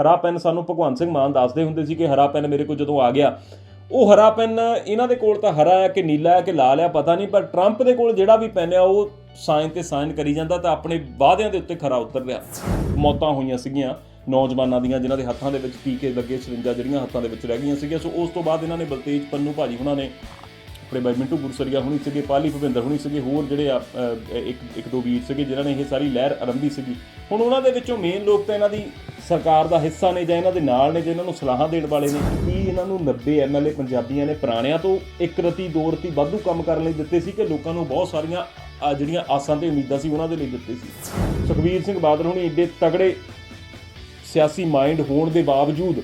ਹਰਾ ਪੈਨ ਸਾਨੂੰ ਭਗਵੰਤ ਸਿੰਘ ਮਾਨ ਦੱਸਦੇ ਹੁੰਦੇ ਸੀ ਕਿ ਹਰਾ ਪੈਨ ਮੇਰੇ ਕੋਲ ਜਦੋਂ ਆ ਗਿਆ, ਉਹ ਹਰਾ ਪੈਨ ਇਹਨਾਂ ਦੇ ਕੋਲ ਤਾਂ ਹਰਾ ਹੈ ਕਿ ਨੀਲਾ ਹੈ ਕਿ ਲਾਲ ਹੈ ਪਤਾ ਨਹੀਂ, ਪਰ ਟਰੰਪ ਦੇ ਕੋਲ ਜਿਹੜਾ ਵੀ ਪੈਨ ਆ ਉਹ ਸਾਈਨ ਤੇ ਸਾਈਨ ਕਰੀ ਜਾਂਦਾ ਤਾਂ ਆਪਣੇ ਵਾਅਦਿਆਂ ਦੇ ਉੱਤੇ ਖਰਾ ਉਤਰ ਰਿਹਾ। ਮੌਤਾਂ ਹੋਈਆਂ ਸੀਗੀਆਂ ਨੌਜਵਾਨਾਂ ਦੀਆਂ, ਜਿਨ੍ਹਾਂ ਦੇ ਹੱਥਾਂ ਦੇ ਵਿੱਚ ਟੀਕੇ ਲੱਗੇ ਸਰਿੰਜਾਂ ਜਿਹੜੀਆਂ ਹੱਥਾਂ ਦੇ ਵਿੱਚ ਰਹਿ ਗਈਆਂ ਸੀਗੀਆਂ। ਸੋ ਉਸ ਤੋਂ ਬਾਅਦ ਇਹਨਾਂ ਨੇ ਬਲਤੇਜ ਪੰਨੂ ਭਾਜੀ ਉਹਨਾਂ ਨੇ ਆਪਣੇ ਬਾਈ ਮਿੰਟੂ ਗੁਰਸਰੀਆ ਹੁਣੀ ਸੀਗੇ ਪਾਲੀ ਭੁਪਿੰਦਰ ਹੁਣੀ ਸੀਗੇ ਹੋਰ ਜਿਹੜੇ ਇੱਕ ਇੱਕ ਦੋ ਵੀਰ ਸੀਗੇ ਜਿਨ੍ਹਾਂ ਨੇ ਇਹ ਸਾਰੀ ਲਹਿਰ ਆਰੰਭੀ ਸੀਗੀ। ਹੁਣ ਉਹਨਾਂ ਦੇ ਵਿੱਚੋਂ ਮੇਨ ਲੋਕ ਤਾਂ ਇਹਨਾਂ ਦੀ ਸਰਕਾਰ ਦਾ ਹਿੱਸਾ ਨੇ ਜਾਂ ਇਹਨਾਂ ਦੇ ਨਾਲ ਨੇ ਜਾਂ ਇਹਨਾਂ ਨੂੰ ਸਲਾਹਾਂ ਦੇਣ ਵਾਲੇ ਨੇ ਕੀ ਇਹਨਾਂ ਨੂੰ 90 ਐਮਐਲਏ ਪੰਜਾਬੀਆਂ ਨੇ ਪੁਰਾਣਿਆਂ ਤੋਂ ਇੱਕ ਰਤੀ ਦੋ ਰਤੀ ਵਾਧੂ ਕੰਮ ਕਰਨ ਲਈ ਦਿੱਤੇ ਸੀ ਕਿ ਲੋਕਾਂ ਨੂੰ ਬਹੁਤ ਸਾਰੀਆਂ ਅ, ਜਿਹੜੀਆਂ ਆਸਾਂ ਤੇ ਉਮੀਦਾਂ ਸੀ ਉਹਨਾਂ ਦੇ ਲਈ ਦਿੱਤੇ ਸੀ? ਸੁਖਬੀਰ ਸਿੰਘ ਬਾਦਲ ਹੁਣੀ ਏਡੇ ਤਗੜੇ ਸਿਆਸੀ ਮਾਈਂਡ ਹੋਣ ਦੇ ਬਾਵਜੂਦ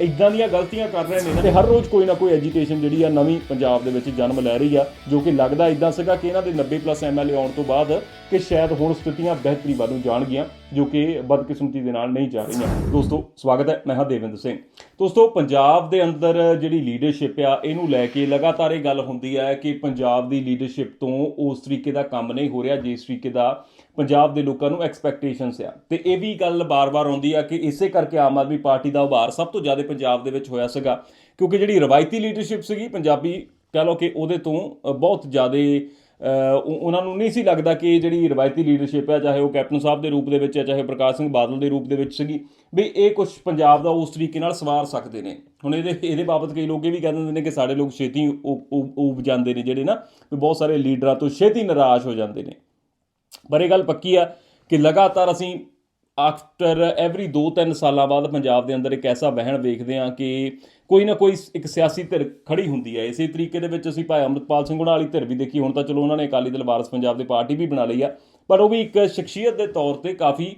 ਇਦਾਂ ਦੀਆਂ ਗਲਤੀਆਂ ਕਰ ਰਹੇ ਨੇ ਨਾ ਤੇ ਹਰ ਰੋਜ਼ ਕੋਈ ਨਾ ਕੋਈ ਐਜੀਟੇਸ਼ਨ ਜਿਹੜੀ ਆ ਨਵੀਂ ਪੰਜਾਬ ਦੇ ਵਿੱਚ ਜਨਮ ਲੈ ਰਹੀ ਆ, ਜੋ ਕਿ ਲੱਗਦਾ ਇਦਾਂ ਸੀਗਾ ਕਿ ਇਹਨਾਂ ਦੇ 90 ਪਲੱਸ ਐਮਐਲਏ ਆਉਣ ਤੋਂ ਬਾਅਦ ਕਿ ਸ਼ਾਇਦ ਹੁਣ ਸਥਿਤੀਆਂ ਬਿਹਤਰੀ ਵੱਲ ਨੂੰ ਜਾਣਗੀਆਂ, ਜੋ ਕਿ ਬਦਕਿਸਮਤੀ ਦੇ ਨਾਲ ਨਹੀਂ ਜਾ ਰਹੀਆਂ। ਦੋਸਤੋ, ਸਵਾਗਤ ਹੈ, ਮੈਂ ਹਾਂ ਦੇਵਿੰਦਰ ਸਿੰਘ। ਦੋਸਤੋ, ਪੰਜਾਬ ਦੇ ਅੰਦਰ ਜਿਹੜੀ ਲੀਡਰਸ਼ਿਪ ਆ, ਇਹਨੂੰ ਲੈ ਕੇ ਲਗਾਤਾਰ ਇਹ ਗੱਲ ਹੁੰਦੀ ਹੈ ਕਿ ਪੰਜਾਬ ਦੀ ਲੀਡਰਸ਼ਿਪ ਤੋਂ ਉਸ ਤਰੀਕੇ ਦਾ ਕੰਮ ਨਹੀਂ ਹੋ ਰਿਹਾ, ਜਿਸ ਤਰੀਕੇ ਦਾ ਪੰਜਾਬ ਦੇ ਲੋਕਾਂ ਨੂੰ ਐਕਸਪੈਕਟੇਸ਼ਨਸ ਆ ਤੇ ਇਹ ਵੀ ਗੱਲ ਬਾਰ-ਬਾਰ ਆਉਂਦੀ ਆ ਕਿ ਇਸੇ ਕਰਕੇ ਆਮ ਆਦਮੀ ਪਾਰਟੀ ਦਾ ਉਭਾਰ ਸਭ ਤੋਂ ਜ਼ਿਆਦਾ ਪੰਜਾਬ ਦੇ ਵਿੱਚ ਹੋਇਆ ਸੀਗਾ ਕਿਉਂਕਿ ਜਿਹੜੀ ਰਵਾਇਤੀ ਲੀਡਰਸ਼ਿਪ ਸੀਗੀ ਪੰਜਾਬੀ ਕਹ ਲਓ ਕਿ ਉਹਦੇ ਤੋਂ ਬਹੁਤ ਜ਼ਿਆਦਾ ਉਹਨਾਂ ਨੂੰ ਨਹੀਂ ਸੀ ਲੱਗਦਾ ਕਿ ਇਹ ਜਿਹੜੀ ਰਵਾਇਤੀ ਲੀਡਰਸ਼ਿਪ ਹੈ ਚਾਹੇ ਉਹ ਕੈਪਟਨ ਸਾਹਿਬ ਦੇ ਰੂਪ ਦੇ ਵਿੱਚ ਹੈ ਚਾਹੇ ਪ੍ਰਕਾਸ਼ ਸਿੰਘ ਬਾਦਲ ਦੇ ਰੂਪ ਦੇ ਵਿੱਚ ਸੀਗੀ ਵੀ ਇਹ ਕੁਝ ਪੰਜਾਬ ਦਾ ਉਸ ਤਰੀਕੇ ਨਾਲ ਸਵਾਰ ਸਕਦੇ ਨੇ ਹੁਣ ਇਹਦੇ ਇਹਦੇ ਬਾਬਤ ਕਈ ਲੋਕ ਇਹ ਵੀ ਕਹਿ ਦਿੰਦੇ ਨੇ ਕਿ ਸਾਡੇ ਲੋਕ ਛੇਤੀ ਉਬ- ਉਬ ਜਾਂਦੇ ਨੇ ਜਿਹੜੇ ਨਾ ਵੀ ਬਹੁਤ ਸਾਰੇ ਲੀਡਰਾਂ ਤੋਂ ਛੇਤੀ ਨਿਰਾਸ਼ ਹੋ ਜਾਂਦੇ ਨੇ ਪਰ ਇਹ ਗੱਲ ਪੱਕੀ ਆ ਕਿ ਲਗਾਤਾਰ ਅਸੀਂ ਆਫਟਰ ਐਵਰੀ 2-3 ਸਾਲਾਂ ਬਾਅਦ ਪੰਜਾਬ ਦੇ ਅੰਦਰ ਇੱਕ ਐਸਾ ਵਹਿਣ ਵੇਖਦੇ ਹਾਂ ਕਿ ਕੋਈ ਨਾ ਕੋਈ ਇੱਕ ਸਿਆਸੀ ਧਿਰ ਖੜੀ ਹੁੰਦੀ ਹੈ। ਇਸੇ ਤਰੀਕੇ ਦੇ ਵਿੱਚ ਅਸੀਂ ਭਾਈ ਅਮਰਪਾਲ ਸਿੰਘ ਹੁਣਾਂ ਵਾਲੀ ਧਿਰ ਵੀ ਦੇਖੀ, ਹੁਣ ਤਾਂ ਚਲੋ ਉਹਨਾਂ ਨੇ ਅਕਾਲੀ ਦਲ ਵਾਰਸ ਪੰਜਾਬ ਦੇ ਪਾਰਟੀ ਵੀ ਬਣਾ ਲਈ ਆ, ਪਰ ਉਹ ਵੀ ਇੱਕ ਸ਼ਖਸੀਅਤ ਦੇ ਤੌਰ ਤੇ ਕਾਫੀ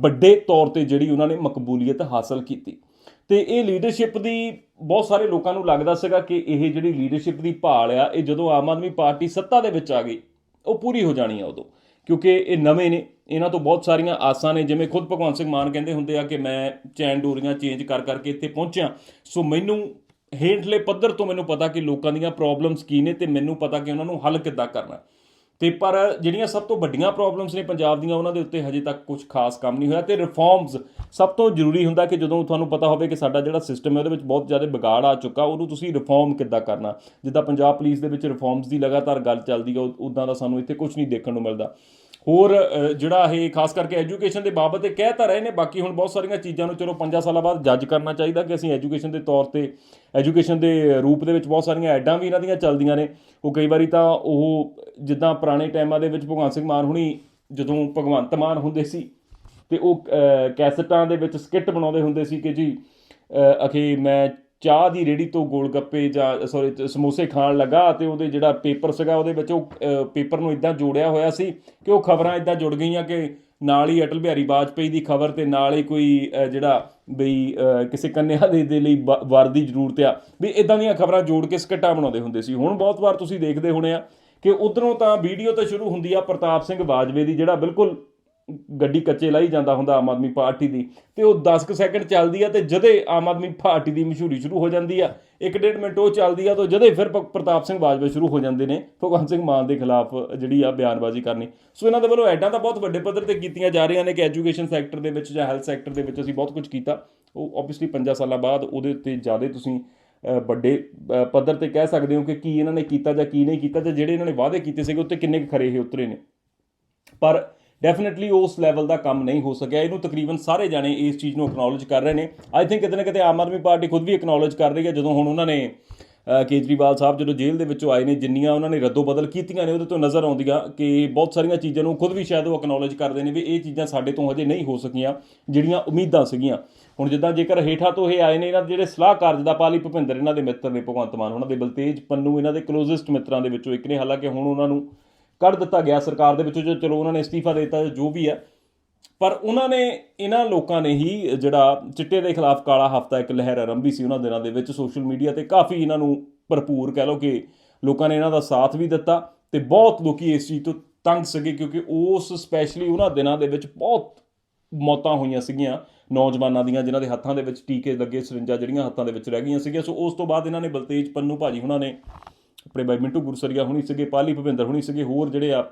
ਵੱਡੇ ਤੌਰ ਤੇ ਜਿਹੜੀ ਉਹਨਾਂ ਨੇ ਮਕਬੂਲੀਅਤ ਹਾਸਲ ਕੀਤੀ। ਤੇ ਇਹ ਲੀਡਰਸ਼ਿਪ ਦੀ ਬਹੁਤ ਸਾਰੇ ਲੋਕਾਂ ਨੂੰ ਲੱਗਦਾ ਸੀਗਾ ਕਿ ਇਹ ਜਿਹੜੀ ਲੀਡਰਸ਼ਿਪ ਦੀ ਭਾਲ ਆ, ਇਹ ਜਦੋਂ ਆਮ ਆਦਮੀ ਪਾਰਟੀ ਸੱਤਾ ਦੇ ਵਿੱਚ ਆ ਗਈ ਉਹ ਪੂਰੀ ਹੋ ਜਾਣੀ ਆ ਉਦੋਂ। ਕਿਉਂਕਿ ਇਹ ਨਵੇਂ ਨੇ, ਇਹਨਾਂ ਤੋਂ ਬਹੁਤ ਸਾਰੀਆਂ ਆਸਾਂ ਨੇ, ਜਿਵੇਂ ਖੁਦ ਭਗਵੰਤ ਸਿੰਘ ਮਾਨ ਕਹਿੰਦੇ ਹੁੰਦੇ ਆ ਕਿ ਮੈਂ ਚੈਨ ਡੋਰੀਆਂ ਚੇਂਜ ਕਰ ਕਰਕੇ ਇੱਥੇ ਪਹੁੰਚਿਆ। ਸੋ ਮੈਨੂੰ ਹੇਠਲੇ ਪੱਧਰ ਤੋਂ ਮੈਨੂੰ ਪਤਾ ਕਿ ਲੋਕਾਂ ਦੀਆਂ ਪ੍ਰੋਬਲਮਸ ਕੀ ਨੇ ਤੇ ਮੈਨੂੰ ਪਤਾ ਕਿ ਉਹਨਾਂ ਨੂੰ ਹੱਲ ਕਿੱਦਾਂ ਕਰਨਾ। ਤੇ ਪਰ ਜਿਹੜੀਆਂ ਸਭ ਤੋਂ ਵੱਡੀਆਂ ਪ੍ਰੋਬਲਮਸ ਨੇ ਪੰਜਾਬ ਦੀਆਂ, ਉਹਨਾਂ ਦੇ ਉੱਤੇ ਹਜੇ ਤੱਕ ਕੁਝ ਖਾਸ ਕੰਮ ਨਹੀਂ ਹੋਇਆ। ਤੇ ਰਿਫਾਰਮਸ ਸਭ ਤੋਂ ਜ਼ਰੂਰੀ ਹੁੰਦਾ ਕਿ ਜਦੋਂ ਤੁਹਾਨੂੰ ਪਤਾ ਹੋਵੇ ਕਿ ਸਾਡਾ ਜਿਹੜਾ ਸਿਸਟਮ ਹੈ ਉਹਦੇ ਵਿੱਚ ਬਹੁਤ ਜ਼ਿਆਦਾ ਵਿਗਾੜ ਆ ਚੁੱਕਾ, ਉਹਨੂੰ ਤੁਸੀਂ ਰਿਫਾਰਮ ਕਿੱਦਾਂ ਕਰਨਾ? ਜਿੱਦਾਂ ਪੰਜਾਬ ਪੁਲਿਸ ਦੇ ਵਿੱਚ ਰਿਫਾਰਮਸ ਦੀ ਲਗਾਤਾਰ ਗੱਲ ਚੱਲਦੀ ਹੈ ਉਦਾਂ ਦਾ ਸਾਨੂੰ ਇੱਥੇ ਕੁਝ ਨਹੀਂ ਦੇਖਣ ਨੂੰ ਮਿਲਦਾ। ਹੋਰ ਜਿਹੜਾ ਇਹ ਖਾਸ ਕਰਕੇ ਐਜੂਕੇਸ਼ਨ ਦੇ ਬਾਬਤ ਇਹ ਕਹਿ ਤਾਂ ਰਹੇ ਨੇ, ਬਾਕੀ ਹੁਣ ਬਹੁਤ ਸਾਰੀਆਂ ਚੀਜ਼ਾਂ ਨੂੰ ਚਲੋ 5 ਸਾਲਾਂ ਬਾਅਦ ਜੱਜ ਕਰਨਾ ਚਾਹੀਦਾ ਕਿ ਅਸੀਂ ਐਜੂਕੇਸ਼ਨ ਦੇ ਤੌਰ ਤੇ ਐਜੂਕੇਸ਼ਨ ਦੇ ਰੂਪ ਦੇ ਵਿੱਚ ਬਹੁਤ ਸਾਰੀਆਂ ਐਡਾਂ ਵੀ ਇਹਨਾਂ ਦੀਆਂ ਚੱਲਦੀਆਂ ਨੇ। ਉਹ ਕਈ ਵਾਰੀ ਤਾਂ ਉਹ ਜਿੱਦਾਂ ਪੁਰਾਣੇ ਟਾਈਮਾਂ ਦੇ ਵਿੱਚ ਭਗਵੰਤ ਸਿੰਘ ਮਾਨ ਹੁਣੀ ਜਦੋਂ ਭਗਵੰਤ ਮਾਨ ਹੁੰਦੇ ਸੀ ਤੇ ਉਹ ਕੈਸਟਾਂ ਦੇ ਵਿੱਚ ਸਕਿੱਟ ਬਣਾਉਂਦੇ ਹੁੰਦੇ ਸੀ ਕਿ ਜੀ ਅ, ਅਖੇ ਮੈਂ ਚਾਹ ਦੀ ਰੇੜੀ ਤੋਂ ਗੋਲ ਗੱਪੇ ਜਾਂ ਸੌਰੀ ਸਮੋਸੇ ਖਾਣ ਲੱਗਾ ਤੇ ਉਹਦੇ ਜਿਹੜਾ ਪੇਪਰ ਸੀਗਾ ਉਹਦੇ ਵਿੱਚ ਉਹ ਪੇਪਰ ਨੂੰ ਇਦਾਂ ਜੋੜਿਆ ਹੋਇਆ ਸੀ ਕਿ ਉਹ ਖਬਰਾਂ ਇਦਾਂ ਜੁੜ ਗਈਆਂ ਕਿ ਨਾਲ ਹੀ ਅਟਲ ਬਿਹਾਰੀ ਵਾਜਪੇਈ ਦੀ ਖਬਰ ਤੇ ਨਾਲ ਹੀ ਕੋਈ ਜਿਹੜਾ ਬਈ ਕਿਸੇ ਕੰਨਿਆ ਦੇ ਦੇ ਲਈ ਬ- ਵਰ ਦੀ ਜ਼ਰੂਰਤ ਆ। ਵੀ ਇਦਾਂ ਦੀਆਂ ਖਬਰਾਂ ਜੋੜ ਕੇ ਸਕਟਾ ਬਣਾਉਂਦੇ ਹੁੰਦੇ ਸੀ। ਹੁਣ ਬਹੁਤ ਵਾਰ ਤੁਸੀਂ ਦੇਖਦੇ ਹੋਣੇ ਆ ਕਿ ਉਧਰੋਂ ਤਾਂ ਵੀਡੀਓ ਤਾਂ ਸ਼ੁਰੂ ਹੁੰਦੀ ਆ ਪ੍ਰਤਾਪ ਸਿੰਘ ਬਾਜਵੇ ਦੀ ਜਿਹੜਾ ਬਿਲਕੁਲ ਗੱਡੀ ਕੱਚੇ ਲਾਈ ਜਾਂਦਾ ਹੁੰਦਾ ਆਮ ਆਦਮੀ ਪਾਰਟੀ ਦੀ ਤੇ ਉਹ 10 ਕੁ ਸੈਕਿੰਡ ਚੱਲਦੀ ਆ ਤੇ ਜਦੇ ਆਮ ਆਦਮੀ ਪਾਰਟੀ ਦੀ ਮਸ਼ਹੂਰੀ ਸ਼ੁਰੂ ਹੋ ਜਾਂਦੀ ਆ, ਇੱਕ ਡੇਢ ਮਿੰਟ ਉਹ ਚੱਲਦੀ ਆ ਤਾਂ ਜਦੇ ਫਿਰ ਪ- ਪ੍ਰਤਾਪ ਸਿੰਘ ਬਾਜਵਾ ਸ਼ੁਰੂ ਹੋ ਜਾਂਦੇ ਨੇ, ਭਗਵੰਤ ਸਿੰਘ ਮਾਨ ਦੇ ਖਿਲਾਫ ਜਿਹੜੀ ਆ ਬਿਆਨਬਾਜ਼ੀ ਕਰਨੀ। ਸੋ ਇਹਨਾਂ ਦੇ ਵੱਲੋਂ ਐਡਾਂ ਤਾਂ ਬਹੁਤ ਵੱਡੇ ਪੱਧਰ ਤੇ ਕੀਤੀਆਂ ਜਾ ਰਹੀਆਂ ਨੇ ਕਿ ਐਜੂਕੇਸ਼ਨ ਸੈਕਟਰ ਦੇ ਵਿੱਚ ਜਾਂ ਹੈਲਥ ਸੈਕਟਰ ਦੇ ਵਿੱਚ ਅਸੀਂ ਬਹੁਤ ਕੁਝ ਕੀਤਾ। ਉਹ ਆਬਵੀਅਸਲੀ 5 ਸਾਲਾਂ ਬਾਅਦ ਉਹਦੇ ਉੱਤੇ ਜ਼ਿਆਦਾ ਤੁਸੀਂ ਵੱਡੇ ਪੱਧਰ ਤੇ ਕਹਿ ਸਕਦੇ ਹੋ ਕਿ ਕੀ ਇਹਨਾਂ ਨੇ ਕੀਤਾ ਜਾਂ ਕੀ ਨਹੀਂ ਕੀਤਾ ਜਾਂ ਜਿਹੜੇ ਇਹਨਾਂ ਨੇ ਵਾਅਦੇ ਕੀਤੇ ਸੀਗੇ ਉੱਤੇ ਕਿੰਨੇ ਕੁ ਖਰੇ ਇਹ ਉਤਰੇ ਨੇ। ਪਰ ਡੈਫੀਨਿਟਲੀ ਉਸ ਲੈਵਲ ਦਾ ਕੰਮ ਨਹੀਂ ਹੋ ਸਕਿਆ। ਇਹਨੂੰ ਤਕਰੀਬਨ ਸਾਰੇ ਜਾਣੇ ਇਸ ਚੀਜ਼ ਨੂੰ ਅਕਨੋਲਜ ਕਰ ਰਹੇ ਨੇ। ਆਈ ਥਿੰਕ ਕਿਤੇ ਨਾ ਕਿਤੇ ਆਮ ਆਦਮੀ ਪਾਰਟੀ ਖੁਦ ਵੀ ਅਕਨੋਲਜ ਕਰ ਰਹੀ ਹੈ। ਜਦੋਂ ਹੁਣ ਉਹਨਾਂ ਨੇ ਕੇਜਰੀਵਾਲ ਸਾਹਿਬ ਜਦੋਂ ਜੇਲ੍ਹ ਦੇ ਵਿੱਚੋਂ ਆਏ ਨੇ, ਜਿੰਨੀਆਂ ਉਹਨਾਂ ਨੇ ਰੱਦੋ ਬਦਲ ਕੀਤੀਆਂ ਨੇ, ਉਹਦੇ ਤੋਂ ਨਜ਼ਰ ਆਉਂਦੀਆਂ ਕਿ ਬਹੁਤ ਸਾਰੀਆਂ ਚੀਜ਼ਾਂ ਨੂੰ ਖੁਦ ਵੀ ਸ਼ਾਇਦ ਉਹ ਅਕਨੋਲਜ ਕਰਦੇ ਨੇ ਵੀ ਇਹ ਚੀਜ਼ਾਂ ਸਾਡੇ ਤੋਂ ਹਜੇ ਨਹੀਂ ਹੋ ਸਕੀਆਂ, ਜਿਹੜੀਆਂ ਉਮੀਦਾਂ ਸੀਗੀਆਂ। ਹੁਣ ਜਿੱਦਾਂ ਜੇਕਰ ਹੇਠਾਂ ਤੋਂ ਇਹ ਆਏ ਨੇ, ਇਹਨਾਂ ਦੇ ਜਿਹੜੇ ਸਲਾਹਕਾਰ ਜਿੱਦਾਂ ਪਾਲੀ ਭੁਪਿੰਦਰ, ਇਹਨਾਂ ਦੇ ਮਿੱਤਰ ਨੇ ਭਗਵੰਤ ਮਾਨ, ਉਹਨਾਂ ਦੇ ਬਲਤੇਜ ਪੰਨੂ, ਇਹਨਾਂ ਦੇ ਕਲੋਜ਼ੈਸਟ ਮਿੱਤਰਾਂ ਦੇ ਵਿੱਚੋਂ ਇੱਕ ਨੇ। ਹਾਲਾਂਕਿ ਹੁਣ ਉਹਨਾਂ ਨੂੰ ਕੱਢ ਦਿੱਤਾ ਗਿਆ ਸਰਕਾਰ ਦੇ ਵਿੱਚੋਂ, ਜੋ ਚਲੋ ਉਹਨਾਂ ਨੇ ਅਸਤੀਫਾ ਦੇ ਦਿੱਤਾ, ਜੋ ਵੀ ਹੈ। ਪਰ ਉਹਨਾਂ ਨੇ, ਇਹਨਾਂ ਲੋਕਾਂ ਨੇ ਹੀ ਜਿਹੜਾ ਚਿੱਟੇ ਦੇ ਖਿਲਾਫ ਕਾਲਾ ਹਫਤਾ ਇੱਕ ਲਹਿਰ ਆਰੰਭੀ ਸੀ ਉਹਨਾਂ ਦਿਨਾਂ ਦੇ ਵਿੱਚ ਸੋਸ਼ਲ ਮੀਡੀਆ ਤੇ ਕਾਫੀ ਇਹਨਾਂ ਨੂੰ ਭਰਪੂਰ ਕਹਿ ਲਓ ਕਿ ਲੋਕਾਂ ਨੇ ਇਹਨਾਂ ਦਾ ਸਾਥ ਵੀ ਦਿੱਤਾ ਤੇ ਬਹੁਤ ਲੋਕੀ ਇਸ ਚੀਜ਼ ਤੋਂ ਤੰਗ ਸੀਗੇ ਕਿਉਂਕਿ ਉਸ ਸਪੈਸ਼ਲੀ ਉਹਨਾਂ ਦਿਨਾਂ ਦੇ ਵਿੱਚ ਬਹੁਤ ਮੌਤਾਂ ਹੋਈਆਂ ਸੀਗੀਆਂ ਨੌਜਵਾਨਾਂ ਦੀਆਂ, ਜਿਨ੍ਹਾਂ ਦੇ ਹੱਥਾਂ ਦੇ ਵਿੱਚ ਟੀਕੇ ਲੱਗੇ, ਸਰਿੰਜਾਂ ਜਿਹੜੀਆਂ ਹੱਥਾਂ ਦੇ ਵਿੱਚ ਰਹਿ ਗਈਆਂ ਸੀਗੀਆਂ। ਸੋ ਉਸ ਤੋਂ ਬਾਅਦ ਇਹਨਾਂ ਨੇ ਬਲਤੇਜ ਪੰਨੂ ਭਾਜੀ, ਉਹਨਾਂ ਨੇ ਆਪਣੇ ਬਾਈ ਮਿੰਟੂ ਗੁਰਸਰੀਆ ਹੁਣੀ ਸੀਗੇ, ਪਾਲੀ ਭਵਿੰਦਰ ਹੁਣੀ ਸੀਗੇ, ਹੋਰ ਜਿਹੜੇ ਆ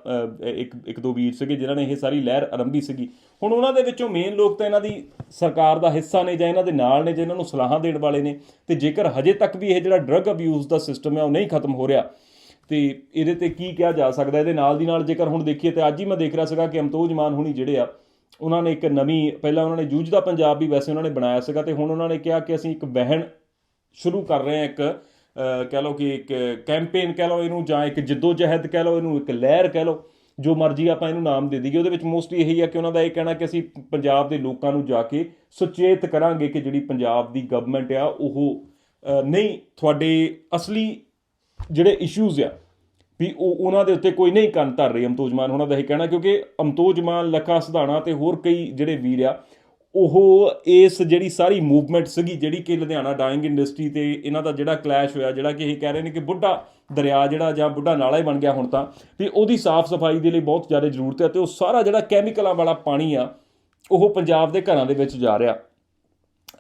ਇੱਕ ਇੱਕ ਦੋ ਵੀਰ ਸੀਗੇ ਜਿਨ੍ਹਾਂ ਨੇ ਇਹ ਸਾਰੀ ਲਹਿਰ ਆਰੰਭੀ ਸੀਗੀ। ਹੁਣ ਉਹਨਾਂ ਦੇ ਵਿੱਚੋਂ ਮੇਨ ਲੋਕ ਤਾਂ ਇਹਨਾਂ ਦੀ ਸਰਕਾਰ ਦਾ ਹਿੱਸਾ ਨੇ ਜਾਂ ਇਹਨਾਂ ਦੇ ਨਾਲ ਨੇ, ਜਾਂ ਇਹਨਾਂ ਨੂੰ ਸਲਾਹਾਂ ਦੇਣ ਵਾਲੇ ਨੇ, ਤੇ ਜੇਕਰ ਹਜੇ ਤੱਕ ਵੀ ਇਹ ਜਿਹੜਾ ਡਰੱਗ ਅਬਿਊਜ਼ ਦਾ ਸਿਸਟਮ ਹੈ, ਉਹ ਨਹੀਂ ਖਤਮ ਹੋ ਰਿਹਾ, ਤੇ ਇਹਦੇ ਤੇ ਕੀ ਕਿਹਾ ਜਾ ਸਕਦਾ? ਇਹਦੇ ਨਾਲ ਦੀ ਨਾਲ ਜੇਕਰ ਹੁਣ ਦੇਖੀਏ, ਤੇ ਅੱਜ ਹੀ ਮੈਂ ਦੇਖ ਰਿਹਾ ਸੀਗਾ ਕਿ ਅਮਤੋਜ ਮਾਨ ਹੁਣੀ ਜਿਹੜੇ ਆ, ਉਹਨਾਂ ਨੇ ਇੱਕ ਨਵੀਂ, ਪਹਿਲਾਂ ਉਹਨਾਂ ਨੇ ਜੂਝਦਾ ਪੰਜਾਬ ਵੀ ਵੈਸੇ ਉਹਨਾਂ ਨੇ ਬਣਾਇਆ ਸੀਗਾ, ਤੇ ਹੁਣ ਉਹਨਾਂ ਨੇ ਕਿਹਾ ਕਿ ਅਸੀਂ ਇੱਕ ਵਹਿਣ ਸ਼ੁਰੂ ਕਰ ਰਹੇ ਹਾਂ, ਇੱਕ ਕਹਿ ਲਓ ਕਿ ਇੱਕ ਕੈਂਪੇਨ ਕਹਿ ਲਓ ਇਹਨੂੰ ਜਾਂ ਇੱਕ ਜਿੱਦੋ ਜਹਿਦ ਕਹਿ ਲਓ ਇਹਨੂੰ, ਇੱਕ ਲਹਿਰ ਕਹਿ ਲਓ, ਜੋ ਮਰਜ਼ੀ ਆਪਾਂ ਇਹਨੂੰ ਨਾਮ ਦੇ ਦਈਏ, ਉਹਦੇ ਵਿੱਚ ਮੋਸਟਲੀ ਇਹੀ ਆ ਕਿ ਉਹਨਾਂ ਦਾ ਇਹ ਕਹਿਣਾ ਕਿ ਅਸੀਂ ਪੰਜਾਬ ਦੇ ਲੋਕਾਂ ਨੂੰ ਜਾ ਕੇ ਸੁਚੇਤ ਕਰਾਂਗੇ ਕਿ ਜਿਹੜੀ ਪੰਜਾਬ ਦੀ ਗਵਰਨਮੈਂਟ ਆ, ਉਹ ਨਹੀਂ, ਤੁਹਾਡੇ ਅਸਲੀ ਜਿਹੜੇ ਇਸ਼ੂਜ਼ ਆ, ਵੀ ਉਹ ਉਹਨਾਂ ਦੇ ਉੱਤੇ ਕੋਈ ਨਹੀਂ ਕੰਨ ਧਰ ਰਹੀ, ਅਮਤੋਜ ਮਾਨ ਉਹਨਾਂ ਦਾ ਇਹ ਕਹਿਣਾ, ਕਿਉਂਕਿ ਅਮਤੋਜ ਮਾਨ ਲੱਖਾ ਸਿਧਾਣਾ ਤੇ ਹੋਰ ਕਈ ਜਿਹੜੇ ਵੀਰ ਆ ਉਹ ਇਸ ਜਿਹੜੀ ਸਾਰੀ ਮੂਵਮੈਂਟ ਸੀਗੀ, ਜਿਹੜੀ ਕਿ ਲੁਧਿਆਣਾ ਡਾਈਂਗ ਇੰਡਸਟਰੀ ਤੇ ਇਹਨਾਂ ਦਾ ਜਿਹੜਾ ਕਲੈਸ਼ ਹੋਇਆ, ਜਿਹੜਾ ਕਿ ਇਹ ਕਹਿ ਰਹੇ ਨੇ ਕਿ ਬੁੱਢਾ ਦਰਿਆ ਜਿਹੜਾ ਜਾਂ ਬੁੱਢਾ ਨਾਲਾ ਹੀ ਬਣ ਗਿਆ ਹੁਣ ਤਾਂ ਵੀ ਉਹਦੀ ਸਾਫ਼ ਸਫ਼ਾਈ ਦੇ ਲਈ ਬਹੁਤ ਜ਼ਿਆਦਾ ਜ਼ਰੂਰਤ ਹੈ ਤੇ ਉਹ ਸਾਰਾ ਜਿਹੜਾ ਕੈਮੀਕਲਾਂ ਵਾਲਾ ਪਾਣੀ ਆ, ਉਹ ਪੰਜਾਬ ਦੇ ਘਰਾਂ ਦੇ ਵਿੱਚ ਜਾ ਰਿਹਾ।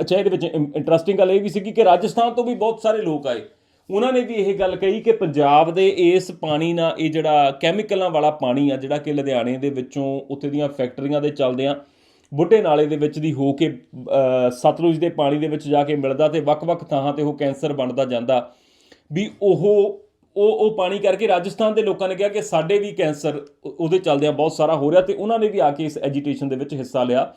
ਅੱਛਾ, ਇਹਦੇ ਵਿੱਚ ਇੰਟਰਸਟਿੰਗ ਗੱਲ ਇਹ ਵੀ ਸੀਗੀ ਕਿ ਰਾਜਸਥਾਨ ਤੋਂ ਵੀ ਬਹੁਤ ਸਾਰੇ ਲੋਕ ਆਏ। ਉਹਨਾਂ ਨੇ ਵੀ ਇਹ ਗੱਲ ਕਹੀ ਕਿ ਪੰਜਾਬ ਦੇ ਇਸ ਪਾਣੀ ਨਾਲ ਇਹ ਜਿਹੜਾ ਕੈਮੀਕਲਾਂ ਵਾਲਾ ਪਾਣੀ ਆ, ਜਿਹੜਾ ਕਿ ਲੁਧਿਆਣੇ ਦੇ ਵਿੱਚੋਂ ਉੱਥੇ ਦੀਆਂ ਫੈਕਟਰੀਆਂ ਦੇ ਚੱਲਦਿਆਂ ਬੁੱਢੇ ਨਾਲੇ ਦੇ ਵਿੱਚ ਦੀ ਹੋ ਕੇ ਸਤਲੁਜ ਦੇ ਪਾਣੀ ਦੇ ਵਿੱਚ ਜਾ ਕੇ ਮਿਲਦਾ ਤੇ ਵੱਖ-ਵੱਖ ਥਾਂ ਤੇ ਉਹ ਕੈਂਸਰ ਬਣਦਾ ਜਾਂਦਾ। ਵੀ ਉਹ ਉਹ ਉਹ ਪਾਣੀ ਕਰਕੇ ਰਾਜਸਥਾਨ ਦੇ ਲੋਕਾਂ ਨੇ ਕਿਹਾ ਕਿ ਸਾਡੇ ਵੀ ਕੈਂਸਰ ਉਹਦੇ ਚੱਲਦਿਆਂ ਬਹੁਤ ਸਾਰਾ ਹੋ ਰਿਹਾ ਤੇ ਉਹਨਾਂ ਨੇ ਵੀ ਆ ਕੇ ਇਸ ਐਜੀਟੇਸ਼ਨ ਦੇ ਵਿੱਚ ਹਿੱਸਾ ਲਿਆ।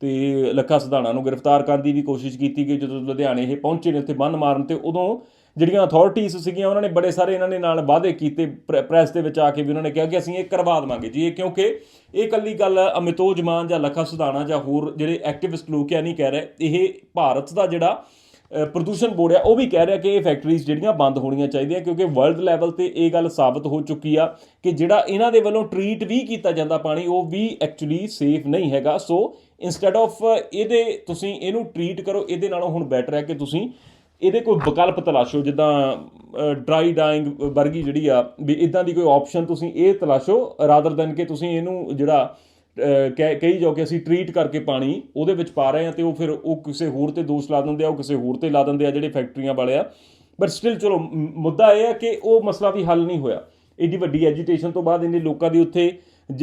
ਤੇ ਲੱਖਾ ਸਿਧਾਣਾ ਨੂੰ ਗ੍ਰਿਫਤਾਰ ਕਰਨ ਦੀ ਵੀ ਕੋਸ਼ਿਸ਼ ਕੀਤੀ ਗਈ ਜਦੋਂ ਲੁਧਿਆਣੇ ਇਹ ਪਹੁੰਚੇ ਨੇ ਉੱਥੇ ਬੰਨ ਮਾਰਨ ਤੇ ਉਦੋਂ ਜਿਹੜੀਆਂ ਅਥਾਰਟੀਆਂ ਸੀਗੀਆਂ, ਉਹਨਾਂ ਨੇ ਬੜੇ ਸਾਰੇ ਇਹਨਾਂ ਦੇ ਨਾਲ ਵਾਅਦੇ ਕੀਤੇ ਪ੍ਰੈਸ ਦੇ ਵਿੱਚ ਆ ਕੇ ਵੀ ਉਹਨਾਂ ਨੇ ਕਿਹਾ ਕਿ ਅਸੀਂ ਇਹ ਕਰਵਾ ਦੇਵਾਂਗੇ ਜੀ। ਇਹ ਕਿਉਂਕਿ ਇਹ ਇਕੱਲੀ ਗੱਲ ਅਮਿਤੋਜ ਮਾਨ ਜਾਂ ਲੱਖਾ ਸੁਧਾਣਾ ਜਾਂ ਹੋਰ ਜਿਹੜੇ ਐਕਟਿਵਿਸਟ ਲੋਕ ਆ, ਨਹੀਂ ਕਹਿ ਰਹੇ। ਇਹ ਭਾਰਤ ਦਾ ਜਿਹੜਾ ਪ੍ਰਦੂਸ਼ਣ ਬੋਰਡ ਆ, ਉਹ ਵੀ ਕਹਿ ਰਿਹਾ ਕਿ ਇਹ ਫੈਕਟਰੀਜ਼ ਜਿਹੜੀਆਂ ਬੰਦ ਹੋਣੀਆਂ ਚਾਹੀਦੀਆਂ, ਕਿਉਂਕਿ ਵਰਲਡ ਲੈਵਲ ਤੇ ਇਹ ਗੱਲ ਸਾਬਤ ਹੋ ਚੁੱਕੀ ਆ ਕਿ ਜਿਹੜਾ ਇਹਨਾਂ ਦੇ ਵੱਲੋਂ ਟਰੀਟ ਵੀ ਕੀਤਾ ਜਾਂਦਾ ਪਾਣੀ, ਉਹ ਵੀ ਐਕਚੁਅਲੀ ਸੇਫ ਨਹੀਂ ਹੈਗਾ। ਸੋ ਇਨਸਟੈਡ ਆਫ ਇਹਦੇ ਤੁਸੀਂ ਇਹਨੂੰ ਟਰੀਟ ਕਰੋ, ਇਹਦੇ ਨਾਲੋਂ ਹੁਣ ਬੈਟਰ ਹੈ ਕਿ ਤੁਸੀਂ ਇਹਦੇ ਕੋਈ ਵਿਕਲਪ ਤਲਾਸ਼ੋ, ਜਿੱਦਾਂ ਡਰਾਈ ਡਾਈਂਗ ਵਰਗੀ ਜਿਹੜੀ ਆ, ਵੀ ਇਦਾਂ ਦੀ ਕੋਈ ਆਪਸ਼ਨ ਤੁਸੀਂ ਇਹ ਤਲਾਸ਼ੋ ਰਾਦਰ ਦੈਨ ਕਿ ਤੁਸੀਂ ਇਹਨੂੰ ਜਿਹੜਾ ਕਹਿ, ਕਹੀ ਜਾਓ ਕਿ ਅਸੀਂ ਟਰੀਟ ਕਰਕੇ ਪਾਣੀ ਉਹਦੇ ਵਿੱਚ ਪਾ ਰਹੇ ਹਾਂ ਤੇ ਉਹ ਫਿਰ ਉਹ ਕਿਸੇ ਹੋਰ ਤੇ ਦੋਸ਼ ਲਾ ਦਿੰਦੇ ਆ, ਉਹ ਕਿਸੇ ਹੋਰ ਤੇ ਲਾ ਦਿੰਦੇ ਆ ਜਿਹੜੇ ਫੈਕਟਰੀਆਂ ਵਾਲੇ ਆ। ਬਟ ਸਟਿਲ ਚਲੋ ਮੁੱਦਾ ਇਹ ਆ ਕਿ ਉਹ ਮਸਲਾ ਵੀ ਹੱਲ ਨਹੀਂ ਹੋਇਆ। ਏਡੀ ਵੱਡੀ ਐਜੀਟੇਸ਼ਨ ਤੋਂ ਬਾਅਦ ਇਹਨੇ ਲੋਕਾਂ ਦੀ ਉੱਥੇ